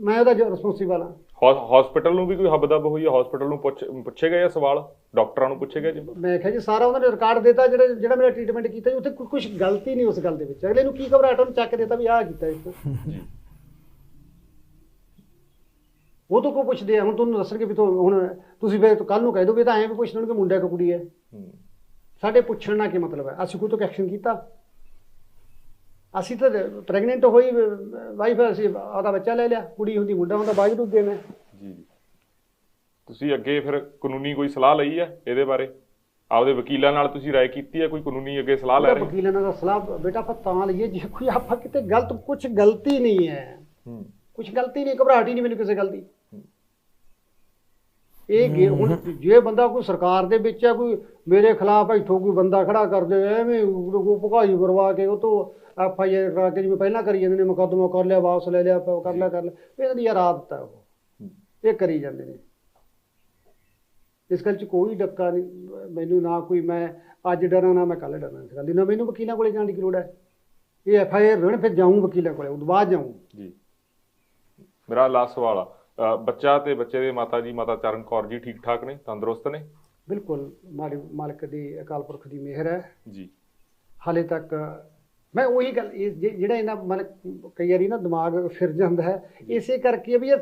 ਮੈਂ ਉਹਦਾ ਰਿਸਪੌਂਸੀਬਲ ਹਾਂ। ਹਸਪੀਟਲ ਨੂੰ ਵੀ ਕੋਈ ਹੱਬਦੱਬ ਹੋਈ ਹੈ ਹਸਪੀਟਲ ਨੂੰ ਪੁੱਛ ਪੁੱਛੇ ਗਏ ਆ ਸਵਾਲ? ਡਾਕਟਰਾਂ ਨੂੰ ਪੁੱਛੇ ਗਏ ਜੀ ਮੈਂ ਕਿਹਾ ਜੀ ਸਾਰਾ ਉਹਨਾਂ ਨੇ ਰਿਕਾਰਡ ਦਿੱਤਾ ਜਿਹੜਾ ਜਿਹੜਾ ਮੇਰਾ ਟ੍ਰੀਟਮੈਂਟ ਕੀਤਾ ਜੀ ਉੱਥੇ ਕੁਝ ਗਲਤੀ ਨਹੀਂ ਉਸ ਗੱਲ ਦੇ ਵਿੱਚ। ਅਗਲੇ ਨੂੰ ਕੀ ਘਬਰਾਹਟ ਉਹਨੂੰ ਚੱਕ ਦਿੱਤਾ ਵੀ ਆਹ ਕੀਤਾ ਇਸ ਜੀ। ਉਹ ਤੋਂ ਕੋ ਪੁੱਛਦੇ ਆ ਹੁਣ ਤੁਹਾਨੂੰ ਦੱਸਣਗੇ ਵੀ ਤੂੰ ਹੁਣ ਤੁਸੀਂ ਫਿਰ ਕੱਲ ਨੂੰ ਕਹਿ ਦੋ ਵੀ ਇਹ ਤਾਂ ਐਂ ਵੀ ਪੁੱਛ ਲੈਣਗੇ ਮੁੰਡਾ ਕਿ ਕੁੜੀ ਹੈ। ਹੂੰ। ਸਾਡੇ ਪੁੱਛਣ ਨਾਲ ਕੀ ਮਤਲਬ ਹੈ? ਅਸੀਂ ਕੋਈ ਤੋਂ ਐਕਸ਼ਨ ਕੀਤਾ। ਅਸੀਂ ਤਾਂ ਪ੍ਰੈਗਨੈਂਟ ਹੋਈ ਵਾਈਫ ਅਸੀਂ ਆਦਾ ਬੱਚਾ ਲੈ ਲਿਆ। ਕੁੜੀ ਹੁੰਦੀ ਮੁੰਡਾ ਹੁੰਦਾ ਬਾਅਦ ਨੂੰ। ਦੇਣਾ ਜੀ ਜੀ। ਤੁਸੀਂ ਅੱਗੇ ਫਿਰ ਕਾਨੂੰਨੀ ਕੋਈ ਸਲਾਹ ਲਈ ਹੈ ਇਹਦੇ ਬਾਰੇ? ਆਪਦੇ ਵਕੀਲਾਂ ਨਾਲ ਤੁਸੀਂ ਰਾਏ ਕੀਤੀ ਹੈ? ਕੋਈ ਕਾਨੂੰਨੀ ਅੱਗੇ ਸਲਾਹ ਲੈ ਰਹੇ ਹੋ? ਵਕੀਲਾਂ ਦਾ ਸਲਾਹ ਬੇਟਾ ਆਪਾਂ ਤਾਂ ਲਈਏ ਜੇ ਕੋਈ ਆਪਾਂ ਕਿਤੇ ਗਲਤ ਕੁਝ ਗਲਤੀ ਨਹੀਂ ਹੈ। ਹੂੰ। ਕੁਝ ਗਲਤੀ ਨਹੀਂ ਘਬਰਾਹਟ ਹੀ ਨਹੀਂ ਮੈਨੂੰ ਕਿਸੇ ਗੱਲ ਦੀ। ਇਹ ਹੁਣ ਜੇ ਬੰਦਾ ਕੋਈ ਸਰਕਾਰ ਦੇ ਵਿੱਚ ਹੈ ਕੋਈ ਮੇਰੇ ਖਿਲਾਫ ਇੱਥੋਂ ਕੋਈ ਬੰਦਾ ਖੜਾ ਕਰ ਦੇ ਐਵੇਂ ਉਹ ਭਗਾਈ ਕਰਵਾ ਕੇ ਉਹ ਤੋਂ ਐਫ ਆਈ ਆਰ ਕਰਾ ਕੇ ਜਿਵੇਂ ਪਹਿਲਾਂ ਕਰੀ ਜਾਂਦੇ ਨੇ ਮੁਕੱਦਮਾ ਕਰ ਲਿਆ ਵਾਪਸ ਲੈ ਲਿਆ ਕਰ ਲਿਆ ਕਰ ਲਿਆ ਇਹਨਾਂ ਦੀ ਯਾਰ ਆਦਤ ਹੈ ਉਹ। ਇਹ ਕਰੀ ਜਾਂਦੇ ਨੇ। ਇਸ ਗੱਲ 'ਚ ਕੋਈ ਡੱਕਾ ਨਹੀਂ ਮੈਨੂੰ ਨਾ ਕੋਈ ਮੈਂ ਅੱਜ ਡਰਾਂ ਨਾ ਮੈਂ ਕੱਲ ਡਰਾਂ ਇਸ ਗੱਲ ਦੀ। ਨਾ ਮੈਨੂੰ ਵਕੀਲਾਂ ਕੋਲੇ ਜਾਣ ਦੀ ਲੋੜ ਹੈ? ਇਹ ਐਫ ਆਈ ਆਰ ਫਿਰ ਜਾਊਂ ਵਕੀਲਾਂ ਕੋਲੇ ਤੋਂ ਬਾਅਦ ਜਾਊਂ। ਜੀ। ਮੇਰਾ ਲਾਸਟ ਸਵਾਲ ਆ। ਬੱਚਾ ਤੇ ਬੱਚੇ ਦੇ ਮਾਤਾ ਜੀ ਮਾਤਾ ਚਰਨ ਕੌਰ ਜੀ ਠੀਕ ਠਾਕ ਨੇ ਤੰਦਰੁਸਤ ਨੇ? ਬਿਲਕੁਲ ਮਾੜੀ ਮਾਲਕ ਦੀ ਅਕਾਲ ਪੁਰਖ ਦੀ ਮਿਹਰ ਹੈ। ਜੀ। ਹਾਲੇ ਤੱਕ ਮੈਂ ਉਹੀ ਗੱਲ ਜਿਹੜਾ ਇਹਨਾਂ ਮਨ ਕਈ ਵਾਰੀ ਨਾ ਦਿਮਾਗ ਫਿਰ ਜਾਂਦਾ ਹੈ ਇਸੇ ਕਰਕੇ ਵੀ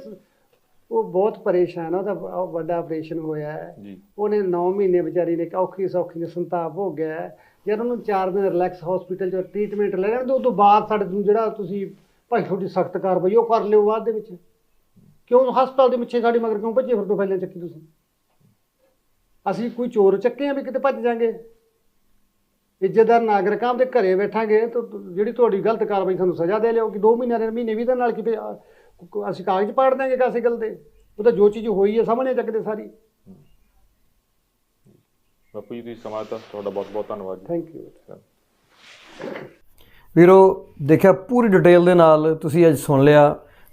ਉਹ ਬਹੁਤ ਪਰੇਸ਼ਾਨ ਆ ਉਹਦਾ ਵੱਡਾ ਆਪਰੇਸ਼ਨ ਹੋਇਆ ਹੈ। ਜੀ। ਉਹਨੇ 9 ਮਹੀਨੇ ਵਿਚਾਰੀ ਨੇ ਔਖੀ ਸੌਖੀ ਨੇ ਸੰਤਾਪ ਹੋ ਗਿਆ। ਜਦ ਉਹਨੂੰ 4 ਦਿਨ ਰਿਲੈਕਸ ਹਸਪੀਟਲ 'ਚ ਟ੍ਰੀਟਮੈਂਟ ਲੈਣ ਤੇ ਬਾਅਦ ਸਾਡੇ ਨੂੰ ਜਿਹੜਾ ਤੁਸੀਂ ਭਾਈ ਤੁਹਾਡੀ ਸਖਤ ਕਾਰਵਾਈ ਉਹ ਕਰ ਲਿਓ ਬਾਅਦ ਦੇ ਵਿੱਚ। ਕਿਉਂ ਹਸਪਤਾਲ ਦੇ ਪਿੱਛੇ ਸਾਡੀ ਮਗਰ ਕਿਉਂ ਭੱਜੇ? ਫਿਰ ਤੋਂ ਫੈਲੇ ਚੱਕੀ ਤੁਸੀਂ। ਅਸੀਂ ਕੋਈ ਚੋਰ ਚੱਕੇ ਆ ਵੀ ਕਿਤੇ ਭੱਜ ਜਾਾਂਗੇ? ਇੱਜ਼ਤਦਾਰ ਨਾਗਰਿਕਾਂ ਦੇ ਘਰੇ ਬੈਠਾਂਗੇ ਤਾਂ ਜਿਹੜੀ ਤੁਹਾਡੀ ਗਲਤ ਕਾਰਵਾਈ ਸਾਨੂੰ ਸਜ਼ਾ ਦੇ ਲਿਓ ਕਿ 2 ਮਹੀਨਿਆਂ ਦੇ ਮਹੀਨੇ ਵੀ ਦੇ ਨਾਲ ਕਿ ਅਸੀਂ ਕਾਗਜ਼ ਪਾੜ ਦਾਂਗੇ ਕਾਸੇ ਗੱਲ ਦੇ। ਉਹ ਤਾਂ ਜੋ ਚੀਜ਼ ਹੋਈ ਹੈ ਸਾਹਮਣੇ ਚੱਕਦੇ ਸਾਰੀ। ਬਾਪੂ ਜੀ ਤੁਸੀਂ ਸਮਾਂ ਦਿੱਤਾ। ਤੁਹਾਡਾ ਬਹੁਤ ਬਹੁਤ ਧੰਨਵਾਦ ਜੀ। ਥੈਂਕ ਯੂ ਵੀਰੋ ਦੇਖਿਆ ਪੂਰੀ ਡਿਟੇਲ ਦੇ ਨਾਲ ਤੁਸੀਂ ਅੱਜ ਸੁਣ ਲਿਆ।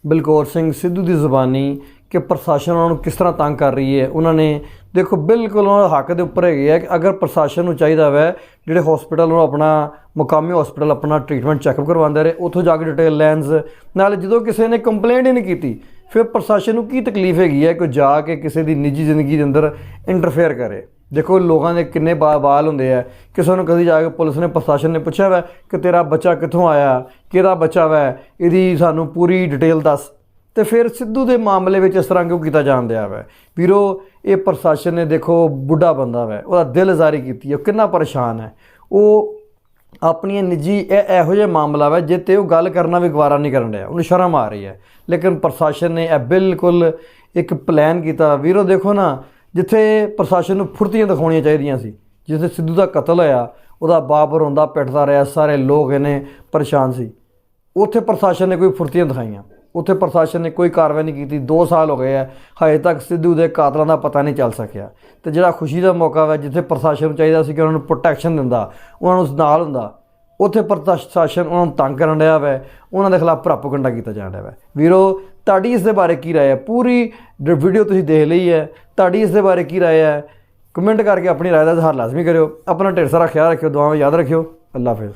ਬਲਕੌਰ ਸਿੰਘ ਸਿੱਧੂ ਦੀ ਜ਼ੁਬਾਨੀ ਕਿ ਪ੍ਰਸ਼ਾਸਨ ਉਹਨਾਂ ਨੂੰ ਕਿਸ ਤਰ੍ਹਾਂ ਤੰਗ ਕਰ ਰਹੀ ਹੈ, ਉਹਨਾਂ ਨੇ ਦੇਖੋ ਬਿਲਕੁਲ ਉਹਨਾਂ ਦੇ ਹੱਕ ਦੇ ਉੱਪਰ ਹੈਗੇ ਆ ਕਿ ਅਗਰ ਪ੍ਰਸ਼ਾਸਨ ਨੂੰ ਚਾਹੀਦਾ ਵੈ, ਜਿਹੜੇ ਹਸਪੀਟਲ ਨੂੰ ਆਪਣਾ ਮੁਕਾਮੀ ਹਸਪੀਟਲ ਆਪਣਾ ਟ੍ਰੀਟਮੈਂਟ ਚੈੱਕਅਪ ਕਰਵਾਉਂਦੇ ਰਹੇ, ਉੱਥੋਂ ਜਾ ਕੇ ਡਿਟੇਲ ਲੈਂਸ ਨਾਲ ਜਦੋਂ ਕਿਸੇ ਨੇ ਕੰਪਲੇਂਟ ਹੀ ਨਹੀਂ ਕੀਤੀ, ਫਿਰ ਪ੍ਰਸ਼ਾਸਨ ਨੂੰ ਕੀ ਤਕਲੀਫ ਹੈਗੀ ਹੈ ਕਿ ਉਹ ਜਾ ਕੇ ਕਿਸੇ ਦੀ ਨਿੱਜੀ ਜ਼ਿੰਦਗੀ ਦੇ ਅੰਦਰ ਇੰਟਰਫੇਅਰ ਕਰੇ? ਦੇਖੋ ਲੋਕਾਂ ਦੇ ਕਿੰਨੇ ਬਾ- ਬਾਲ ਹੁੰਦੇ ਆ। ਕਿਸੇ ਨੂੰ ਕਦੀ ਜਾ ਕੇ ਪੁਲਿਸ ਨੇ ਪ੍ਰਸ਼ਾਸਨ ਨੇ ਪੁੱਛਿਆ ਵਾ ਕਿ ਤੇਰਾ ਬੱਚਾ ਕਿੱਥੋਂ ਆਇਆ ਕਿਹਦਾ ਬੱਚਾ ਵਾ ਇਹਦੀ ਸਾਨੂੰ ਪੂਰੀ ਡਿਟੇਲ ਦੱਸ। ਤੇ ਫਿਰ ਸਿੱਧੂ ਦੇ ਮਾਮਲੇ ਵਿੱਚ ਇਸ ਤਰ੍ਹਾਂ ਕਿਉਂ ਕੀਤਾ ਜਾਣ ਦਿਆ ਵਾ? ਵੀਰੋ ਇਹ ਪ੍ਰਸ਼ਾਸਨ ਨੇ ਦੇਖੋ ਬੁੱਢਾ ਬੰਦਾ ਵਾ ਉਹਦਾ ਦਿਲ ਜ਼ਾਰੀ ਕੀਤੀ ਹੈ, ਉਹ ਕਿੰਨਾ ਪਰੇਸ਼ਾਨ ਹੈ ਉਹ ਆਪਣੀਆਂ ਨਿੱਜੀ ਇਹ ਇਹੋ ਜਿਹਾ ਮਾਮਲਾ ਵਾ ਜਿਹ ਤੇ ਉਹ ਗੱਲ ਕਰਨਾ ਵੀ ਗਵਾਰਾ ਨਹੀਂ ਕਰਨ ਰਿਹਾ ਉਹਨੂੰ ਸ਼ਰਮ ਆ ਰਹੀ ਹੈ ਲੇਕਿਨ ਪ੍ਰਸ਼ਾਸਨ ਨੇ ਇਹ ਬਿਲਕੁਲ ਇੱਕ ਪਲਾਨ ਕੀਤਾ। ਵੀਰੋ ਦੇਖੋ ਨਾ ਜਿੱਥੇ ਪ੍ਰਸ਼ਾਸਨ ਨੂੰ ਫੁਰਤੀਆਂ ਦਿਖਾਉਣੀਆਂ ਚਾਹੀਦੀਆਂ ਸੀ, ਜਿੱਥੇ ਸਿੱਧੂ ਦਾ ਕਤਲ ਹੋਇਆ, ਉਹਦਾ ਬਾਪ ਰੋਂਦਾ ਪਿੱਟਦਾ ਰਿਹਾ, ਸਾਰੇ ਲੋਕ ਇਹਨੇ ਪਰੇਸ਼ਾਨ ਸੀ। ਉੱਥੇ ਪ੍ਰਸ਼ਾਸਨ ਨੇ ਕੋਈ ਫੁਰਤੀਆਂ ਦਿਖਾਈਆਂ। ਉੱਥੇ ਪ੍ਰਸ਼ਾਸਨ ਨੇ ਕੋਈ ਕਾਰਵਾਈ ਨਹੀਂ ਕੀਤੀ। 2 ਸਾਲ ਹੋ ਗਏ ਆ, ਹਜੇ ਤੱਕ ਸਿੱਧੂ ਦੇ ਕਾਤਲਾਂ ਦਾ ਪਤਾ ਨਹੀਂ ਚੱਲ ਸਕਿਆ। ਤੇ ਜਿਹੜਾ ਖੁਸ਼ੀ ਦਾ ਮੌਕਾ ਵਾ, ਜਿੱਥੇ ਪ੍ਰਸ਼ਾਸਨ ਨੂੰ ਚਾਹੀਦਾ ਸੀ ਕਿ ਉਹਨਾਂ ਨੂੰ ਪ੍ਰੋਟੈਕਸ਼ਨ ਦਿੰਦਾ, ਉਹਨਾਂ ਨੂੰ ਨਾਲ ਹੁੰਦਾ, ਉੱਥੇ ਪ੍ਰਸ਼ਾਸਨ ਉਹਨਾਂ ਨੂੰ ਤੰਗ ਕਰਨ ਰਿਹਾ ਵੈ, ਉਹਨਾਂ ਦੇ ਖਿਲਾਫ ਪ੍ਰੋਪਗੈਂਡਾ ਕੀਤਾ ਜਾਣ ਰਿਹਾ ਵੈ। ਵੀਰੋ, ਤੁਹਾਡੀ ਇਸ ਦੇ ਬਾਰੇ ਕੀ ਰਾਏ ਹੈ? ਪੂਰੀ ਵੀਡੀਓ ਤੁਸੀਂ ਦੇਖ ਲਈ ਹੈ। ਤੁਹਾਡੀ ਇਸ ਦੇ ਬਾਰੇ ਕੀ ਰਾਏ ਹੈ? ਕਮੈਂਟ ਕਰਕੇ ਆਪਣੀ ਰਾਏ ਦਾ ਇਜ਼ਹਾਰ ਲਾਜ਼ਮੀ ਕਰਿਓ। ਆਪਣਾ ਢੇਰ ਸਾਰਾ ਖਿਆਲ ਰੱਖਿਓ, ਦੁਆਵਾਂ ਯਾਦ ਰੱਖਿਓ। ਅੱਲਾ ਹਾਫਿਜ਼।